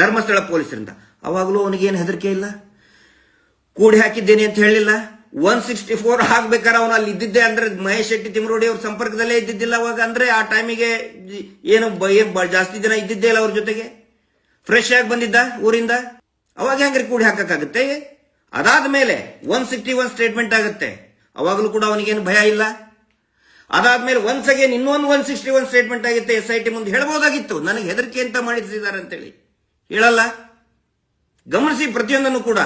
ಧರ್ಮಸ್ಥಳ ಪೊಲೀಸರಿಂದ. ಅವಾಗಲೂ ಅವನಿಗೇನು ಹೆದರಿಕೆ ಇಲ್ಲ? ಕೂಡಿ ಹಾಕಿದ್ದೇನೆ ಅಂತ ಹೇಳಿಲ್ಲ? ಒನ್ ಸಿಕ್ಸ್ಟಿ ಫೋರ್ ಹಾಕ್ಬೇಕಾದ್ರೆ ಅವನು ಅಲ್ಲಿ ಇದ್ದಿದ್ದೆ ಅಂದ್ರೆ ಮಹೇಶ್ ಶೆಟ್ಟಿ ತಿಮರೋಡಿ ಅವ್ರ ಸಂಪರ್ಕದಲ್ಲೇ ಇದ್ದಿದ್ದಿಲ್ಲ ಅವಾಗ ಅಂದ್ರೆ ಆ ಟೈಮಿಗೆ ಏನು ಜಾಸ್ತಿ ದಿನ ಇದ್ದಿದ್ದೇ ಇಲ್ಲ ಅವ್ರ ಜೊತೆಗೆ. ಫ್ರೆಶ್ ಆಗಿ ಬಂದಿದ್ದ ಊರಿಂದ. ಅವಾಗ ಹೆಂಗ್ರಿ ಕೂಡಿ ಹಾಕಕ್ಕಾಗುತ್ತೆ? ಅದಾದ ಮೇಲೆ ಒನ್ ಸಿಕ್ಸ್ಟಿ ಒನ್ ಸ್ಟೇಟ್ಮೆಂಟ್ ಆಗುತ್ತೆ. ಅವಾಗಲೂ ಕೂಡ ಅವನಿಗೇನು ಭಯ ಇಲ್ಲ. ಅದಾದ್ಮೇಲೆ ಒನ್ಸ್ ಅಗೇನ್ ಇನ್ನೊಂದು ಒನ್ ಸಿಕ್ಸ್ಟಿ ಒನ್ ಸ್ಟೇಟ್ಮೆಂಟ್ ಆಗುತ್ತೆ. ಎಸ್ ಐ ಟಿ ಮುಂದೆ ಹೇಳ್ಬೋದಾಗಿತ್ತು. ನನಗೆ ಹೆದರಿಕೆ ಅಂತ ಮಾಡಿಸಿದ್ದಾರೆ ಅಂತೇಳಿ. ಹೇಳಲ್ಲ. ಗಮನಿಸಿ ಪ್ರತಿಯೊಂದನ್ನು ಕೂಡ.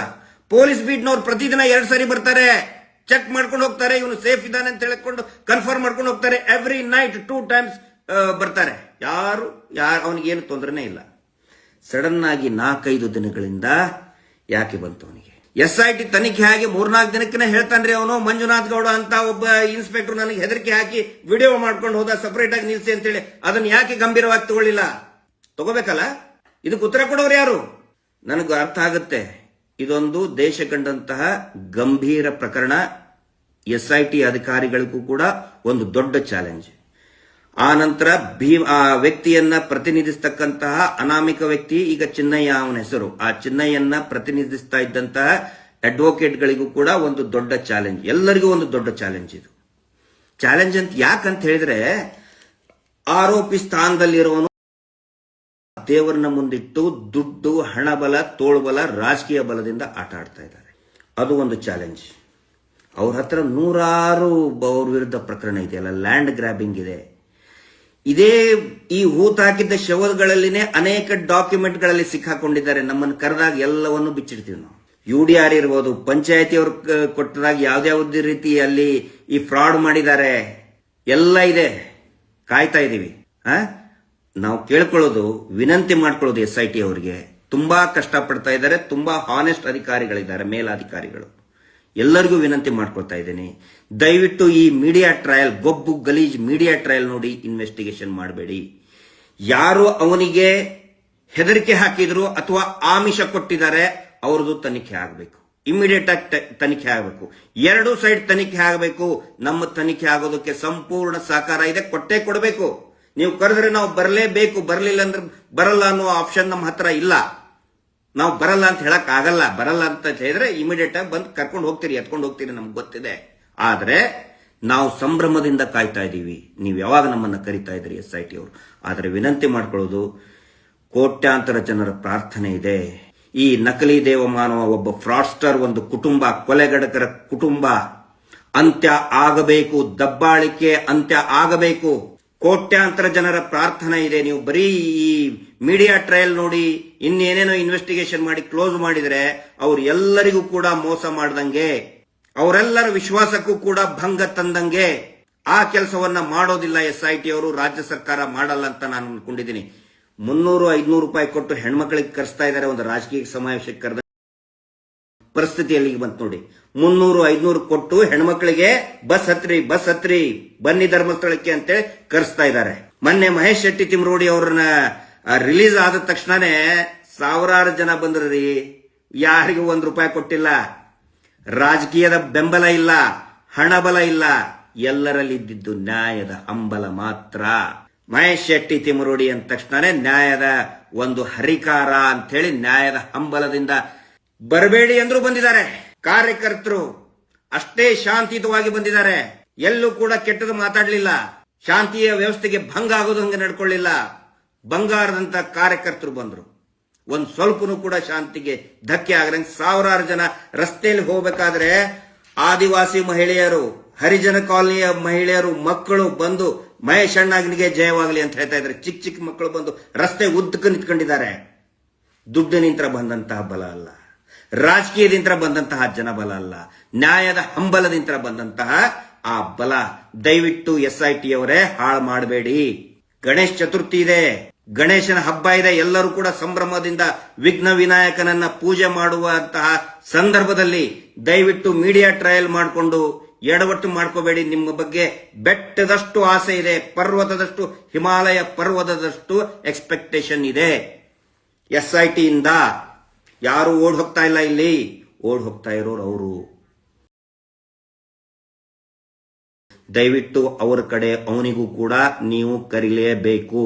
ಪೊಲೀಸ್ ಬೀಟ್ನವ್ರು ಪ್ರತಿದಿನ ಎರಡು ಸಾರಿ ಬರ್ತಾರೆ. ಚೆಕ್ ಮಾಡ್ಕೊಂಡು ಹೋಗ್ತಾರೆ. ಇವನು ಸೇಫ್ ಇದ್ದಾನೆ ಅಂತ ಹೇಳ್ಕೊಂಡು ಕನ್ಫರ್ಮ್ ಮಾಡ್ಕೊಂಡು ಹೋಗ್ತಾರೆ. ಎವ್ರಿ ನೈಟ್ ಟೂ ಟೈಮ್ಸ್ ಬರ್ತಾರೆ. ಯಾರು ಯಾರು ಅವನಿಗೇನು ತೊಂದರೆನೇ ಇಲ್ಲ. ಸಡನ್ ಆಗಿ ನಾಲ್ಕೈದು ದಿನಗಳಿಂದ ಯಾಕೆ ಬಂತು ಅವನಿಗೆ? ಎಸ್ ಐ ಟಿ ತನಿಖೆ ಆಗಿ ಮೂರ್ನಾಲ್ಕು ದಿನಕ್ಕೆ ಹೇಳ್ತಾನ್ರಿ ಅವನು, ಮಂಜುನಾಥ್ ಗೌಡ ಅಂತ ಒಬ್ಬ ಇನ್ಸ್ಪೆಕ್ಟರ್ ನನಗೆ ಹೆದರಿಕೆ ಹಾಕಿ ವಿಡಿಯೋ ಮಾಡ್ಕೊಂಡು ಹೋದ ಸಪರೇಟ್ ಆಗಿ ನಿಲ್ಸಿ ಅಂತೇಳಿ. ಅದನ್ನ ಯಾಕೆ ಗಂಭೀರವಾಗಿ ತಗೊಳ್ಳಿಲ್ಲ? ತಗೋಬೇಕಲ್ಲ? ಇದಕ್ಕೆ ಉತ್ತರ ಕೊಡೋರು ಯಾರು? ನನಗೆ ಅರ್ಥ ಆಗುತ್ತೆ. ಇದೊಂದು ದೇಶ ಕಂಡಂತಹ ಗಂಭೀರ ಪ್ರಕರಣ ಎಸ್ ಐ ಟಿ ಅಧಿಕಾರಿಗಳಿಗೂ ಕೂಡ ಒಂದು ದೊಡ್ಡ ಚಾಲೆಂಜ್. ಆ ನಂತರ ಭೀಮ್, ಆ ವ್ಯಕ್ತಿಯನ್ನ ಪ್ರತಿನಿಧಿಸತಕ್ಕಂತಹ ಅನಾಮಿಕ ವ್ಯಕ್ತಿ ಈಗ ಚಿನ್ನಯ್ಯ ಅವನ ಹೆಸರು. ಆ ಚಿನ್ನಯ್ಯನ್ನ ಪ್ರತಿನಿಧಿಸ್ತಾ ಇದ್ದಂತಹ ಅಡ್ವೊಕೇಟ್ಗಳಿಗೂ ಕೂಡ ಒಂದು ದೊಡ್ಡ ಚಾಲೆಂಜ್. ಎಲ್ಲರಿಗೂ ಒಂದು ದೊಡ್ಡ ಚಾಲೆಂಜ್ ಇದು. ಚಾಲೆಂಜ್ ಅಂತ ಯಾಕಂತ ಹೇಳಿದ್ರೆ, ಆರೋಪಿ ಸ್ಥಾನದಲ್ಲಿರುವವನು ದೇವರನ್ನ ಮುಂದಿಟ್ಟು ದುಡ್ಡು, ಹಣಬಲ, ತೋಳ್ಬಲ, ರಾಜಕೀಯ ಬಲದಿಂದ ಆಟ ಆಡ್ತಾ ಇದ್ದಾರೆ. ಅದು ಒಂದು ಚಾಲೆಂಜ್ ಅವ್ರ ಹತ್ರ ನೂರಾರು ಅವ್ರ ವಿರುದ್ಧ ಪ್ರಕರಣ ಇದೆಯಲ್ಲ ಲ್ಯಾಂಡ್ ಗ್ರಾಬಿಂಗ್ ಇದೆ. ಇದೇ ಈ ಹೂತಾಕಿದ್ದ ಶವಗಳಲ್ಲಿನೇ ಅನೇಕ ಡಾಕ್ಯುಮೆಂಟ್ಗಳಲ್ಲಿ ಸಿಕ್ಕಾಕೊಂಡಿದ್ದಾರೆ. ನಮ್ಮನ್ನು ಕರೆದಾಗ ಎಲ್ಲವನ್ನು ಬಿಚ್ಚಿಡ್ತೀವಿ ನಾವು. ಯು ಡಿ ಆರ್ ಇರ್ಬೋದು ಪಂಚಾಯತಿ ಅವ್ರು ಕೊಟ್ಟದಾಗ ಯಾವ್ದಾವ್ದು ರೀತಿ ಅಲ್ಲಿ ಈ ಫ್ರಾಡ್ ಮಾಡಿದ್ದಾರೆ. ಎಲ್ಲ ಇದೆ. ಕಾಯ್ತಾ ಇದೀವಿ. ಆ ನಾವು ಕೇಳ್ಕೊಳ್ಳೋದು, ವಿನಂತಿ ಮಾಡ್ಕೊಳ್ಳೋದು ಎಸ್ ಐ ಟಿ ಅವರಿಗೆ. ತುಂಬಾ ಕಷ್ಟಪಡ್ತಾ ಇದ್ದಾರೆ, ತುಂಬಾ ಹಾನೆಸ್ಟ್ ಅಧಿಕಾರಿಗಳಿದ್ದಾರೆ, ಮೇಲಾಧಿಕಾರಿಗಳು. ಎಲ್ಲರಿಗೂ ವಿನಂತಿ ಮಾಡ್ಕೊಳ್ತಾ ಇದ್ದೀನಿ. ದಯವಿಟ್ಟು ಈ ಮೀಡಿಯಾ ಟ್ರಯಲ್ ಗೊಬ್ಬು ಗಲೀಜ್ ಮೀಡಿಯಾ ಟ್ರಯಲ್ ನೋಡಿ ಇನ್ವೆಸ್ಟಿಗೇಷನ್ ಮಾಡಬೇಡಿ. ಯಾರು ಅವನಿಗೆ ಹೆದರಿಕೆ ಹಾಕಿದ್ರು ಅಥವಾ ಆಮಿಷ ಕೊಟ್ಟಿದ್ದಾರೆ, ಅವ್ರದ್ದು ತನಿಖೆ ಆಗಬೇಕು. ಇಮಿಡಿಯೇಟ್ ಆಗಿ ತನಿಖೆ ಆಗಬೇಕು. ಎರಡು ಸೈಡ್ ತನಿಖೆ ಆಗಬೇಕು. ನಮ್ಮ ತನಿಖೆ ಆಗೋದಕ್ಕೆ ಸಂಪೂರ್ಣ ಸಹಕಾರ ಇದೆ, ಕೊಟ್ಟೆ ಕೊಡಬೇಕು. ನೀವು ಕರೆದ್ರೆ ನಾವು ಬರಲೇಬೇಕು, ಬರಲಿಲ್ಲ ಅಂದ್ರೆ ಬರಲ್ಲ ಅನ್ನೋ ಆಪ್ಷನ್ ನಮ್ಮ ಹತ್ರ ಇಲ್ಲ. ನಾವು ಬರಲ್ಲ ಅಂತ ಹೇಳಕ್ ಆಗಲ್ಲ. ಬರಲ್ಲ ಅಂತ ಹೇಳಿದ್ರೆ ಇಮಿಡಿಯೇಟ್ ಆಗಿ ಬಂದು ಕರ್ಕೊಂಡು ಹೋಗ್ತೀರಿ, ಎತ್ಕೊಂಡು ಹೋಗ್ತೀರಿ ನಮ್ಗೆ ಗೊತ್ತಿದೆ. ಆದ್ರೆ ನಾವು ಸಂಭ್ರಮದಿಂದ ಕಾಯ್ತಾ ಇದ್ದೀವಿ. ನೀವು ಯಾವಾಗ ನಮ್ಮನ್ನ ಕರಿತಾ ಇದ್ರಿ ಎಸ್ ಐ ಟಿ ಅವರು? ಆದ್ರೆ ವಿನಂತಿ ಮಾಡ್ಕೊಳ್ಳೋದು, ಕೋಟ್ಯಾಂತರ ಜನರ ಪ್ರಾರ್ಥನೆ ಇದೆ. ಈ ನಕಲಿ ದೇವಮಾನವ ಒಬ್ಬ ಫ್ರಾಡ್ಸ್ಟರ್, ಒಂದು ಕುಟುಂಬ, ಕೊಲೆಗಡಕರ ಕುಟುಂಬ, ಅಂತ್ಯ ಆಗಬೇಕು, ದಬ್ಬಾಳಿಕೆ ಅಂತ್ಯ ಆಗಬೇಕು. ಕೋಟ್ಯಾಂತರ ಜನರ ಪ್ರಾರ್ಥನೆ ಇದೆ. ನೀವು ಬರೀ ಈ ಮೀಡಿಯಾ ಟ್ರಯಲ್ ನೋಡಿ, ಇನ್ನೇನೇನೋ ಇನ್ವೆಸ್ಟಿಗೇಷನ್ ಮಾಡಿ ಕ್ಲೋಸ್ ಮಾಡಿದ್ರೆ ಅವ್ರು ಎಲ್ಲರಿಗೂ ಕೂಡ ಮೋಸ ಮಾಡ್ದಂಗೆ, ಅವರೆಲ್ಲರ ವಿಶ್ವಾಸಕ್ಕೂ ಕೂಡ ಭಂಗ ತಂದಂಗೆ ಆ ಕೆಲಸವನ್ನ ಮಾಡೋದಿಲ್ಲ ಎಸ್ ಐ ಟಿ ಅವರು, ರಾಜ್ಯ ಸರ್ಕಾರ ಮಾಡಲ್ಲ ಅಂತ ನಾನು ಅನ್ಕೊಂಡಿದ್ದೀನಿ. ಮುನ್ನೂರು, ಐದ್ನೂರು ರೂಪಾಯಿ ಕೊಟ್ಟು ಹೆಣ್ಮಕ್ಳಿಗೆ ಕರೆಸ್ತಾ ಇದ್ದಾರೆ, ಒಂದು ರಾಜಕೀಯ ಸಮಾವೇಶಕ್ಕೆ ಕರೆದ ಪರಿಸ್ಥಿತಿ ಅಲ್ಲಿಗೆ ಬಂತು ನೋಡಿ. ಮುನ್ನೂರು, ಐದ್ನೂರು ಕೊಟ್ಟು ಹೆಣ್ಮಕ್ಳಿಗೆ ಬಸ್ ಹತ್ರಿ ಬಸ್ ಹತ್ರಿ, ಬನ್ನಿ ಧರ್ಮಸ್ಥಳಕ್ಕೆ ಅಂತೇಳಿ ಕರೆಸ್ತಾ ಇದ್ದಾರೆ. ಮೊನ್ನೆ ಮಹೇಶ್ ಶೆಟ್ಟಿ ತಿಮ್ರೋಡಿ ಅವ್ರನ್ನ ರಿಲೀಸ್ ಆದ ತಕ್ಷಣನೇ ಸಾವಿರಾರು ಜನ ಬಂದ್ರಿ ಯಾರಿಗೂ ಒಂದ್ ರೂಪಾಯಿ ಕೊಟ್ಟಿಲ್ಲ. ರಾಜಕೀಯದ ಬೆಂಬಲ ಇಲ್ಲ ಹಣಬಲ ಇಲ್ಲ. ಎಲ್ಲರಲ್ಲಿ ಇದ್ದಿದ್ದು ನ್ಯಾಯದ ಹಂಬಲ ಮಾತ್ರ. ಮಹೇಶ್ ಶೆಟ್ಟಿ ತಿಮರೋಡಿ ಅಂದ ತಕ್ಷಣನೇ ನ್ಯಾಯದ ಒಂದು ಹರಿಕಾರ ಅಂತ ಹೇಳಿ ನ್ಯಾಯದ ಹಂಬಲದಿಂದ ಬರಬೇಡಿ ಅಂದ್ರೂ ಬಂದಿದ್ದಾರೆ. ಕಾರ್ಯಕರ್ತರು ಅಷ್ಟೇ ಶಾಂತಿಯುತವಾಗಿ ಬಂದಿದ್ದಾರೆ. ಎಲ್ಲೂ ಕೂಡ ಕೆಟ್ಟದ್ದು ಮಾತಾಡಲಿಲ್ಲ. ಶಾಂತಿಯ ವ್ಯವಸ್ಥೆಗೆ ಭಂಗ ಆಗೋದಂಗೆ ನಡ್ಕೊಳ್ಳಿಲ್ಲ. ಬಂಗಾರದಂತ ಕಾರ್ಯಕರ್ತರು ಬಂದರು. ಒಂದು ಸ್ವಲ್ಪನೂ ಕೂಡ ಶಾಂತಿಗೆ ಧಕ್ಕೆ ಆಗದಂಗೆ ಸಾವಿರಾರು ಜನ ರಸ್ತೆಯಲ್ಲಿ ಹೋಗ್ಬೇಕಾದ್ರೆ ಆದಿವಾಸಿ ಮಹಿಳೆಯರು, ಹರಿಜನ ಕಾಲನಿಯ ಮಹಿಳೆಯರು, ಮಕ್ಕಳು ಬಂದು ಮಹೇಶ್ ಜಯವಾಗಲಿ ಅಂತ ಹೇಳ್ತಾ ಇದ್ದಾರೆ. ಚಿಕ್ಕ ಚಿಕ್ಕ ಮಕ್ಕಳು ಬಂದು ರಸ್ತೆ ಉದ್ದಕ್ಕೆ ನಿಂತ್ಕೊಂಡಿದ್ದಾರೆ. ದುಡ್ಡು ನಿಂತ್ರ ಬಂದಂತಹ ಬಲ ಅಲ್ಲ. ರಾಜಕೀಯದಿಂದ ಬಂದಂತಹ ಜನಬಲ ಅಲ್ಲ. ನ್ಯಾಯದ ಹಂಬಲದಿಂದ ಬಂದಂತಹ ಆ ಬಲ. ದಯವಿಟ್ಟು ಎಸ್ ಐ ಟಿ ಅವರೇ ಹಾಳು ಮಾಡಬೇಡಿ. ಗಣೇಶ್ ಚತುರ್ಥಿ ಇದೆ. ಗಣೇಶನ ಹಬ್ಬ ಇದೆ. ಎಲ್ಲರೂ ಕೂಡ ಸಂಭ್ರಮದಿಂದ ವಿಘ್ನ ವಿನಾಯಕನನ್ನ ಪೂಜೆ ಮಾಡುವಂತಹ ಸಂದರ್ಭದಲ್ಲಿ ದಯವಿಟ್ಟು ಮೀಡಿಯಾ ಟ್ರಯಲ್ ಮಾಡಿಕೊಂಡು ಎಡವಟ್ಟು ಮಾಡ್ಕೋಬೇಡಿ. ನಿಮ್ಮ ಬಗ್ಗೆ ಬೆಟ್ಟದಷ್ಟು ಆಸೆ ಇದೆ. ಪರ್ವತದಷ್ಟು, ಹಿಮಾಲಯ ಪರ್ವತದಷ್ಟು ಎಕ್ಸ್ಪೆಕ್ಟೇಷನ್ ಇದೆ. ಎಸ್ ಐ ಟಿಯಿಂದ ಯಾರು ಓಡ್ ಹೋಗ್ತಾ ಇಲ್ಲ ಇಲ್ಲಿ. ಓಡ್ ಹೋಗ್ತಾ ಇರೋರು ಅವರು. ದಯವಿಟ್ಟು ಅವರ ಕಡೆ ಅವನಿಗೂ ಕೂಡ ನೀವು ಕರಿಲೇಬೇಕು.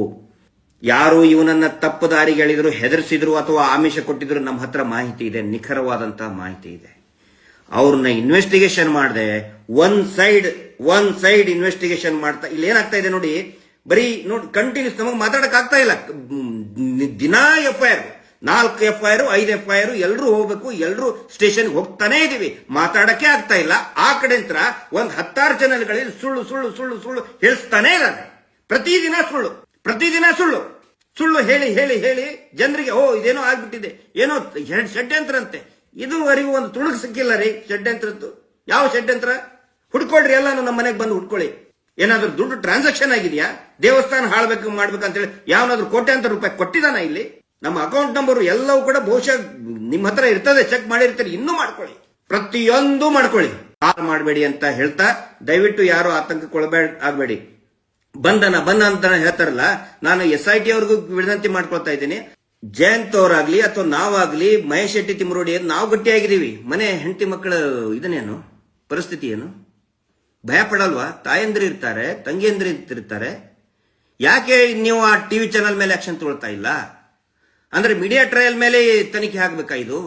ಯಾರು ಇವನನ್ನ ತಪ್ಪು ದಾರಿಗೆ ಎಳೆದ್ರು ಹೆದರಿಸಿದ್ರು ಅಥವಾ ಆಮಿಷ ಕೊಟ್ಟಿದ್ರು ನಮ್ಮ ಹತ್ರ ಮಾಹಿತಿ ಇದೆ, ನಿಖರವಾದಂತಹ ಮಾಹಿತಿ ಇದೆ. ಅವ್ರನ್ನ ಇನ್ವೆಸ್ಟಿಗೇಷನ್ ಮಾಡಿದೆ. One side one side investigation ಮಾಡ್ತಾ ಇಲ್ಲಿ ಏನಾಗ್ತಾ ಇದೆ ನೋಡಿ, ಬರೀ ನೋಡಿ ಕಂಟಿನ್ಯೂಸ್ ನಮಗೆ ಮಾತಾಡಕ್ ಆಗ್ತಾ ಇಲ್ಲ. ದಿನಾ ಎಫ್ ನಾಲ್ಕು ಎಫ್ ಐ ಆರ್ ಐದು ಎಫ್ ಐ ಆರ್ ಎಲ್ಲರೂ ಹೋಗ್ಬೇಕು ಎಲ್ಲರೂ ಸ್ಟೇಷನ್ ಹೋಗ್ತಾನೆ ಇದೀವಿ. ಮಾತಾಡಕ್ಕೆ ಆಗ್ತಾ ಇಲ್ಲ. ಆ ಕಡೆ ಒಂದ್ ಹತ್ತಾರು ಚಾನೆಲ್ಗಳಲ್ಲಿ ಸುಳ್ಳು ಸುಳ್ಳು ಸುಳ್ಳು ಸುಳ್ಳು ಹೇಳಿಸ್ತಾನೆ ಇದ್ದಾರೆ. ಪ್ರತಿದಿನ ಸುಳ್ಳು ಪ್ರತಿದಿನ ಸುಳ್ಳು. ಸುಳ್ಳು ಹೇಳಿ ಹೇಳಿ ಹೇಳಿ ಜನರಿಗೆ, ಓ, ಇದೇನೋ ಆಗ್ಬಿಟ್ಟಿದೆ. ಏನೋ ಷಡ್ಯಂತ್ರ ಅಂತೆ ಇದುವರೆಗೂ ಒಂದು ತುಣುಕು ಸಿಕ್ಕಿಲ್ಲ ರೀ ಷಡ್ಯಂತ್ರದ್ದು. ಯಾವ ಷಡ್ಯಂತ್ರ? ಹುಡ್ಕೊಳ್ರಿ ಎಲ್ಲಾನು ನಮ್ಮ ಮನೆಗೆ ಬಂದು ಹುಡ್ಕೊಳ್ಳಿ. ಏನಾದ್ರೂ ದುಡ್ಡು ಟ್ರಾನ್ಸಾಕ್ಷನ್ ಆಗಿದೆಯಾ? ದೇವಸ್ಥಾನ ಹಾಳ್ಬೇಕು ಮಾಡ್ಬೇಕಂತೇಳಿ ಯಾವನಾದ್ರೂ ಕೋಟ್ಯಾಂತರ ರೂಪಾಯಿ ಕೊಟ್ಟಿದಾನ ಇಲ್ಲಿ? ನಮ್ಮ ಅಕೌಂಟ್ ನಂಬರ್ ಎಲ್ಲವೂ ಕೂಡ ಬಹುಶಃ ನಿಮ್ಮ ಹತ್ರ ಇರ್ತದೆ, ಚೆಕ್ ಮಾಡಿರ್ತೀರಿ, ಇನ್ನೂ ಮಾಡ್ಕೊಳ್ಳಿ. ಪ್ರತಿಯೊಂದು ಮಾಡ್ಕೊಳ್ಳಿ. ಕಾಲ್ ಮಾಡಬೇಡಿ ಅಂತ ಹೇಳ್ತಾ, ದಯವಿಟ್ಟು ಯಾರು ಆತಂಕಕ್ಕೊಳಬೇಡ, ಆಗಬೇಡಿ. ಬಂಧನ ಬಂದ ಅಂತ ಹೇಳ್ತಾರಲ್ಲ, ನಾನು ಎಸ್ ಐ ಟಿ ಅವ್ರಿಗೂ ವಿನಂತಿ ಮಾಡ್ಕೊಳ್ತಾ ಇದ್ದೀನಿ. ಜಯಂತ್ ಅವರಾಗ್ಲಿ ಅಥವಾ ನಾವಾಗ್ಲಿ, ಮಹೇಶ್ ಶೆಟ್ಟಿ ತಿಮ್ಮರೋಡಿ ನಾವು ಗಟ್ಟಿಯಾಗಿದ್ದೀವಿ. ಮನೆ ಹೆಂಡತಿ ಮಕ್ಕಳ ಇದನ್ನೇನು? ಪರಿಸ್ಥಿತಿ ಏನು? ಭಯ ಪಡಲ್ವಾ ತಾಯಂದಿರು ಇರ್ತಾರೆ, ತಂಗಿಯಂದ್ರಿ ಇರ್ತಾರೆ. ಯಾಕೆ ನೀವು ಆ ಟಿವಿ ಚಾನಲ್ ಮೇಲೆ ಆಕ್ಷನ್ ತಗೊಳ್ತಾ ಇಲ್ಲ? ಅಂದ್ರೆ ಮೀಡಿಯಾ ಟ್ರಯಲ್ ಮೇಲೆ ತನಿಖೆ ಆಗ್ಬೇಕಾ ಇದು?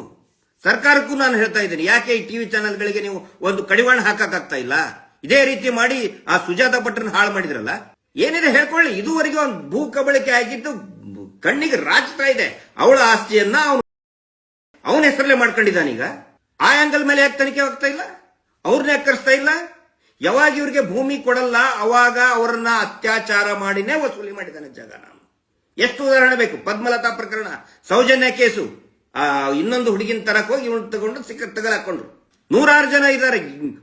ಸರ್ಕಾರಕ್ಕೂ ನಾನು ಹೇಳ್ತಾ ಇದ್ದೀನಿ, ಯಾಕೆ ಈ ಟಿವಿ ಚಾನೆಲ್ಗಳಿಗೆ ನೀವು ಒಂದು ಕಡಿವಾಣ ಹಾಕಕ್ಕಾಗ್ತಾ ಇಲ್ಲ? ಇದೇ ರೀತಿ ಮಾಡಿ ಆ ಸುಜಾತ ಭಟ್ರನ್ನ ಹಾಳು ಮಾಡಿದ್ರಲ್ಲ? ಏನಿದೆ ಹೇಳ್ಕೊಳ್ಳಿ, ಇದುವರೆಗೆ ಒಂದು ಭೂ ಕಬಳಿಕೆ ಆಗಿದ್ದು ಕಣ್ಣಿಗೆ ರಾಚ್ತಾ ಇದೆ. ಅವಳ ಆಸ್ತಿಯನ್ನ ಅವನು ಅವನ ಹೆಸರಲ್ಲೇ ಈಗ. ಆ ಆಂಗಲ್ ಮೇಲೆ ಯಾಕೆ ತನಿಖೆ ಆಗ್ತಾ ಇಲ್ಲ? ಅವ್ರನ್ನ ಯಾಕೆ ಕರೆಸ್ತಾ ಇಲ್ಲ? ಯಾವಾಗ ಇವ್ರಿಗೆ ಭೂಮಿ ಕೊಡಲ್ಲ, ಅವಾಗ ಅವರನ್ನ ಅತ್ಯಾಚಾರ ಮಾಡಿನೇ ವಸೂಲಿ ಮಾಡಿದ್ದಾನೆ ಜಗ ನಾನು ಎಷ್ಟು ಉದಾಹರಣೆ ಬೇಕು? ಪದ್ಮಲತಾ ಪ್ರಕರಣ, ಸೌಜನ್ಯ ಕೇಸು. ಆ, ಇನ್ನೊಂದು ಹುಡುಗಿನ ತರಕ್ಕೆ ಹೋಗಿ ಇವನು ತಗೊಂಡು ಸಿಕ್ಕ ತಗಲಾಕೊಂಡ್ರು. ನೂರಾರು ಜನ ಇದ್ದಾರೆ.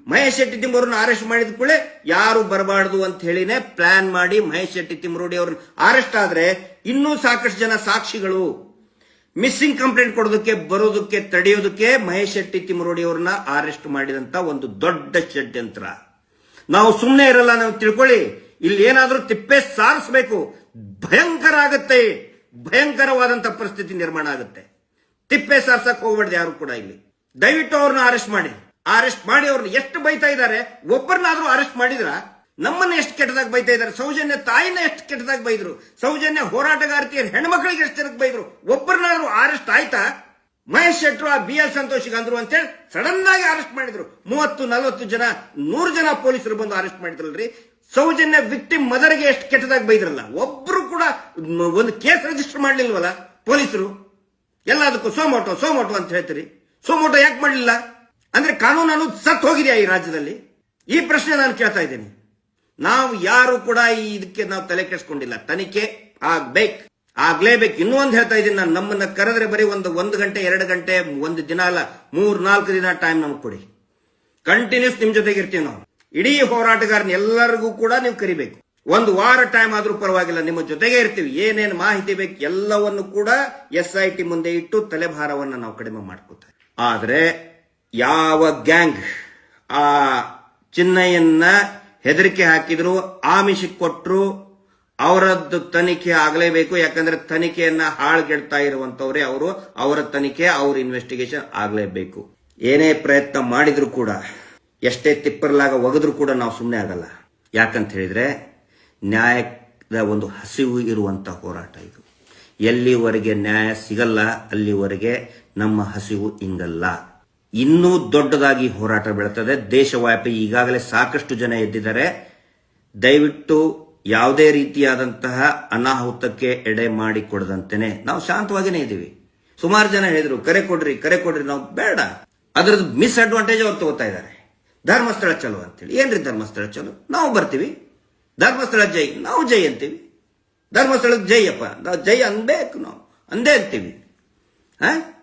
ಮಹೇಶ್ ಶೆಟ್ಟಿ ತಿಮ್ಮರನ್ನ ಅರೆಸ್ಟ್ ಮಾಡಿದ ಕೂಡಲೇ ಯಾರು ಬರಬಾರ್ದು ಅಂತ ಹೇಳಿನೇ ಪ್ಲಾನ್ ಮಾಡಿ ಮಹೇಶ್ ಶೆಟ್ಟಿ ತಿಮ್ಮರೋಡಿ ಅವ್ರನ್ನ ಅರೆಸ್ಟ್ ಆದ್ರೆ ಇನ್ನೂ ಸಾಕಷ್ಟು ಜನ ಸಾಕ್ಷಿಗಳು. ಮಿಸ್ಸಿಂಗ್ ಕಂಪ್ಲೇಂಟ್ ಕೊಡೋದಕ್ಕೆ, ಬರೋದಕ್ಕೆ, ತಡೆಯೋದಕ್ಕೆ ಮಹೇಶ್ ಶೆಟ್ಟಿ ತಿಮ್ಮರೋಡಿ ಅವ್ರನ್ನ ಅರೆಸ್ಟ್ ಮಾಡಿದಂತ ಒಂದು ದೊಡ್ಡ ಷಡ್ಯಂತ್ರ. ನಾವು ಸುಮ್ಮನೆ ಇರಲ್ಲ, ನಾವು ತಿಳ್ಕೊಳ್ಳಿ. ಇಲ್ಲಿ ಏನಾದರೂ ತಿಪ್ಪೆ ಸಾರಿಸಬೇಕು. ಭಯಂಕರ ಆಗುತ್ತೆ ಭಯಂಕರವಾದಂತ ಪರಿಸ್ಥಿತಿ ನಿರ್ಮಾಣ ಆಗುತ್ತೆ. ತಿಪ್ಪೆ ಸಾರ್ಸಕ್ ಹೋಗ್ಬಾರ್ದು ಯಾರು ಕೂಡ ಇಲ್ಲಿ. ದಯವಿಟ್ಟು ಅವ್ರನ್ನ ಅರೆಸ್ಟ್ ಮಾಡಿ. ಅರೆಸ್ಟ್ ಮಾಡಿ ಅವ್ರನ್ನ ಎಷ್ಟು ಬೈತಾ ಇದ್ದಾರೆ, ಒಬ್ಬರನ್ನಾದ್ರೂ ಅರೆಸ್ಟ್ ಮಾಡಿದ್ರ? ನಮ್ಮನ್ನ ಎಷ್ಟು ಕೆಟ್ಟದಾಗ ಬೈತಾ ಇದ್ದಾರೆ? ಸೌಜನ್ಯ ತಾಯಿನ ಎಷ್ಟು ಕೆಟ್ಟದಾಗ ಬೈದ್ರು? ಸೌಜನ್ಯ ಹೋರಾಟಗಾರ್ತಿಯರ್ ಹೆಣ್ಮಕ್ಳಿಗೆ ಎಷ್ಟು ಜನಕ್ಕೆ ಬೈದ್ರು? ಒಬ್ಬರನ್ನಾದ್ರೂ ಅರೆಸ್ಟ್ ಆಯ್ತಾ? ಮಹೇಶ್ ಶೆಟ್ರು ಆ ಬಿ ಎಲ್ ಸಂತೋಷಿಗೆ ಅಂದ್ರು ಅಂತೇಳಿ ಸಡನ್ ಆಗಿ ಅರೆಸ್ಟ್ ಮಾಡಿದ್ರು. ಮೂವತ್ತು, ನಲವತ್ತು ಜನ, ನೂರು ಜನ ಪೊಲೀಸರು ಬಂದು ಅರೆಸ್ಟ್ ಮಾಡಿದ್ರಲ್ರಿ? ಸೌಜನ್ಯ ವಿಕ್ಟಿಮ್ ಮದರ್ಗೆ ಎಷ್ಟು ಕೆಟ್ಟದಾಗಿ ಬೈದ್ರಲ್ಲ? ಒಬ್ರು ಕೂಡ ಒಂದು ಕೇಸ್ ರಿಜಿಸ್ಟರ್ ಮಾಡ್ಲಿಲ್ವಲ್ಲ ಪೊಲೀಸರು? ಎಲ್ಲದಕ್ಕೂ ಸೋಮೋಟೋ ಸೋಮೋಟೋ ಅಂತ ಹೇಳ್ತೀರಿ. ಸೋಮೋಟೋ ಯಾಕೆ ಮಾಡಲಿಲ್ಲ? ಅಂದ್ರೆ ಕಾನೂನು ಅನ್ನೋದು ಸತ್ತು ಹೋಗಿದೆಯಾ ಈ ರಾಜ್ಯದಲ್ಲಿ. ಈ ಪ್ರಶ್ನೆ ನಾನು ಕೇಳ್ತಾ ಇದ್ದೀನಿ. ನಾವು ಯಾರು ಕೂಡ ಈ ಇದಕ್ಕೆ ನಾವು ತಲೆ ಕೆಡಿಸ್ಕೊಂಡಿಲ್ಲ. ತನಿಖೆ ಆಗ್ಬೇಕು. ಆಗ್ಲೇಬೇಕು. ಇನ್ನೂ ಒಂದು ಹೇಳ್ತಾ ಇದ್ದೀನಿ. ನಾನು ನಮ್ಮನ್ನ ಕರೆದ್ರೆ ಬರೀ ಒಂದು ಒಂದು ಗಂಟೆ, ಎರಡು ಗಂಟೆ, ಒಂದು ದಿನ ಅಲ್ಲ, ಮೂರ್ ನಾಲ್ಕು ದಿನ ಟೈಮ್ ನಮ್ಗೆ ಕೊಡಿ. ಕಂಟಿನ್ಯೂಸ್ ನಿಮ್ ಜೊತೆಗಿರ್ತೀವಿ ನಾವು. ಇಡೀ ಹೋರಾಟಗಾರನ ಎಲ್ಲರಿಗೂ ಕೂಡ ನೀವು ಕರಿಬೇಕು. ಒಂದು ವಾರ ಟೈಮ್ ಆದ್ರೂ ಪರವಾಗಿಲ್ಲ, ನಿಮ್ಮ ಜೊತೆಗೆ ಇರ್ತೀವಿ. ಏನೇನು ಮಾಹಿತಿ ಬೇಕು ಎಲ್ಲವನ್ನು ಕೂಡ ಎಸ್ ಐ ಟಿ ಮುಂದೆ ಇಟ್ಟು ತಲೆಭಾರವನ್ನು ನಾವು ಕಡಿಮೆ ಮಾಡ್ಕೋತಾರೆ ಆದರೆ ಯಾವ ಗ್ಯಾಂಗ್ ಆ ಚಿನ್ನಯ್ಯನ್ನ ಹೆದರಿಕೆ ಹಾಕಿದ್ರು, ಆಮಿಷ ಕೊಟ್ಟರು ಅವರದ್ದು ತನಿಖೆ ಆಗಲೇಬೇಕು. ಯಾಕಂದ್ರೆ ತನಿಖೆಯನ್ನ ಹಾಳ್ಗೆಡ್ತಾ ಇರುವಂತವ್ರೆ ಅವರು. ಅವರ ತನಿಖೆ, ಅವ್ರ ಇನ್ವೆಸ್ಟಿಗೇಷನ್ ಆಗಲೇಬೇಕು. ಏನೇ ಪ್ರಯತ್ನ ಮಾಡಿದ್ರು ಕೂಡ ಎಷ್ಟೇ ತಿಪ್ಪರ್ಲಾಗ ಒಗೆದ್ರು ಕೂಡ ನಾವು ಸುಮ್ಮನೆ ಆಗಲ್ಲ. ಯಾಕಂತ ಹೇಳಿದ್ರೆ, ನ್ಯಾಯದ ಒಂದು ಹಸಿವು ಇರುವಂತ ಹೋರಾಟ ಇದು. ಎಲ್ಲಿವರೆಗೆ ನ್ಯಾಯ ಸಿಗಲ್ಲ, ಅಲ್ಲಿವರೆಗೆ ನಮ್ಮ ಹಸಿವು ಇಂಗಲ್ಲ. ಇನ್ನೂ ದೊಡ್ಡದಾಗಿ ಹೋರಾಟ ಬೆಳತದೆ. ದೇಶವ್ಯಾಪಿ ಈಗಾಗಲೇ ಸಾಕಷ್ಟು ಜನ ಎದ್ದಿದ್ದಾರೆ. ದಯವಿಟ್ಟು ಯಾವುದೇ ರೀತಿಯಾದಂತಹ ಅನಾಹುತಕ್ಕೆ ಎಡೆ ಮಾಡಿ ಕೊಡದಂತೆನೆ ನಾವು ಶಾಂತವಾಗಿನೇ ಇದ್ದೀವಿ. ಸುಮಾರು ಜನ ಹೇಳಿದ್ರು, ಕರೆ ಕೊಡ್ರಿ ಕರೆ ಕೊಡ್ರಿ, ನಾವು ಬೇಡ. ಅದರದ್ದು ಮಿಸ್ಅಡ್ವಾಂಟೇಜ್ ಅವ್ರು ತಗೋತಾ ಇದ್ದಾರೆ. ಧರ್ಮಸ್ಥಳ ಚಲೋ ಅಂತೇಳಿ. ಏನ್ರಿ ಧರ್ಮಸ್ಥಳ ಚಲೋ? ನಾವು ಬರ್ತೀವಿ. ಧರ್ಮಸ್ಥಳ ಜೈ, ನಾವು ಜೈ ಅಂತೀವಿ. ಧರ್ಮಸ್ಥಳಕ್ಕೆ ಜೈ ಅಪ್ಪ ನಾವು ಜೈ ಅನ್ಬೇಕು ನಾವು. ಅಂದೇ ಅಂತೀವಿ. ಹಾ?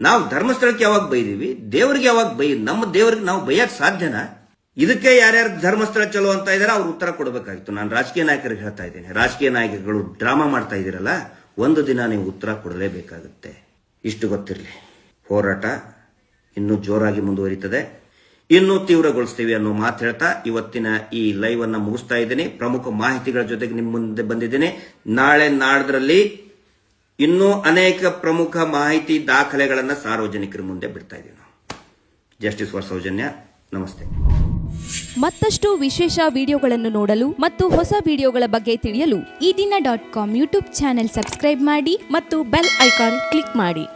ನಾವು ಧರ್ಮಸ್ಥಳಕ್ಕೆ ಯಾವಾಗ ಬೈದೀವಿ? ದೇವರಿಗೆ ಯಾವಾಗ ಬೈ, ನಮ್ಮ ದೇವರಿಗೆ ನಾವು ಬೈಯಕ್ ಸಾಧ್ಯನಾ? ಇದಕ್ಕೆ ಯಾರ್ಯಾರು ಧರ್ಮಸ್ಥಳ ಚಲೋ ಅಂತ ಇದಾರೆ, ಅವ್ರು ಉತ್ತರ ಕೊಡಬೇಕಾಗಿತ್ತು. ನಾನು ರಾಜಕೀಯ ನಾಯಕರಿಗೆ ಹೇಳ್ತಾ ಇದ್ದೇನೆ. ರಾಜಕೀಯ ನಾಯಕರುಗಳು ಡ್ರಾಮಾ ಮಾಡ್ತಾ ಇದ್ದೀರಲ್ಲ, ಒಂದು ದಿನ ನೀವು ಉತ್ತರ ಕೊಡಲೇಬೇಕಾಗುತ್ತೆ. ಇಷ್ಟು ಗೊತ್ತಿರಲಿ. ಹೋರಾಟ ಇನ್ನೂ ಜೋರಾಗಿ ಮುಂದುವರಿತದೆ. ಇನ್ನೂ ತೀವ್ರಗೊಳಿಸ್ತೀವಿ ಅನ್ನೋ ಮಾತು ಹೇಳ್ತಾ ಇವತ್ತಿನ ಈ ಲೈವ್ ಅನ್ನ ಮುಗಿಸ್ತಾ ಇದ್ದೀನಿ. ಪ್ರಮುಖ ಮಾಹಿತಿಗಳ ಜೊತೆಗೆ ನಿಮ್ಮ ಮುಂದೆ ಬಂದಿದ್ದೀನಿ. ನಾಳೆ ನಾಡದ್ರಲ್ಲಿ ಇನ್ನೂ ಅನೇಕ ಪ್ರಮುಖ ಮಾಹಿತಿ ದಾಖಲೆಗಳನ್ನು ಸಾರ್ವಜನಿಕರ ಮುಂದೆ ಬಿಡ್ತಾ ಇದ್ದೀವಿ ನಾವು. ಜಸ್ಟಿಸ್ ಫಾರ್ ಸೌಜನ್ಯ ನಮಸ್ತೆ. ಮತ್ತಷ್ಟು ವಿಶೇಷ ವಿಡಿಯೋಗಳನ್ನು ನೋಡಲು ಮತ್ತು ಹೊಸ ವಿಡಿಯೋಗಳ ಬಗ್ಗೆ ತಿಳಿಯಲು Eedina dot com YouTube channel subscribe ಮಾಡಿ ಮತ್ತು ಬೆಲ್ ಐಕಾನ್ ಕ್ಲಿಕ್ ಮಾಡಿ.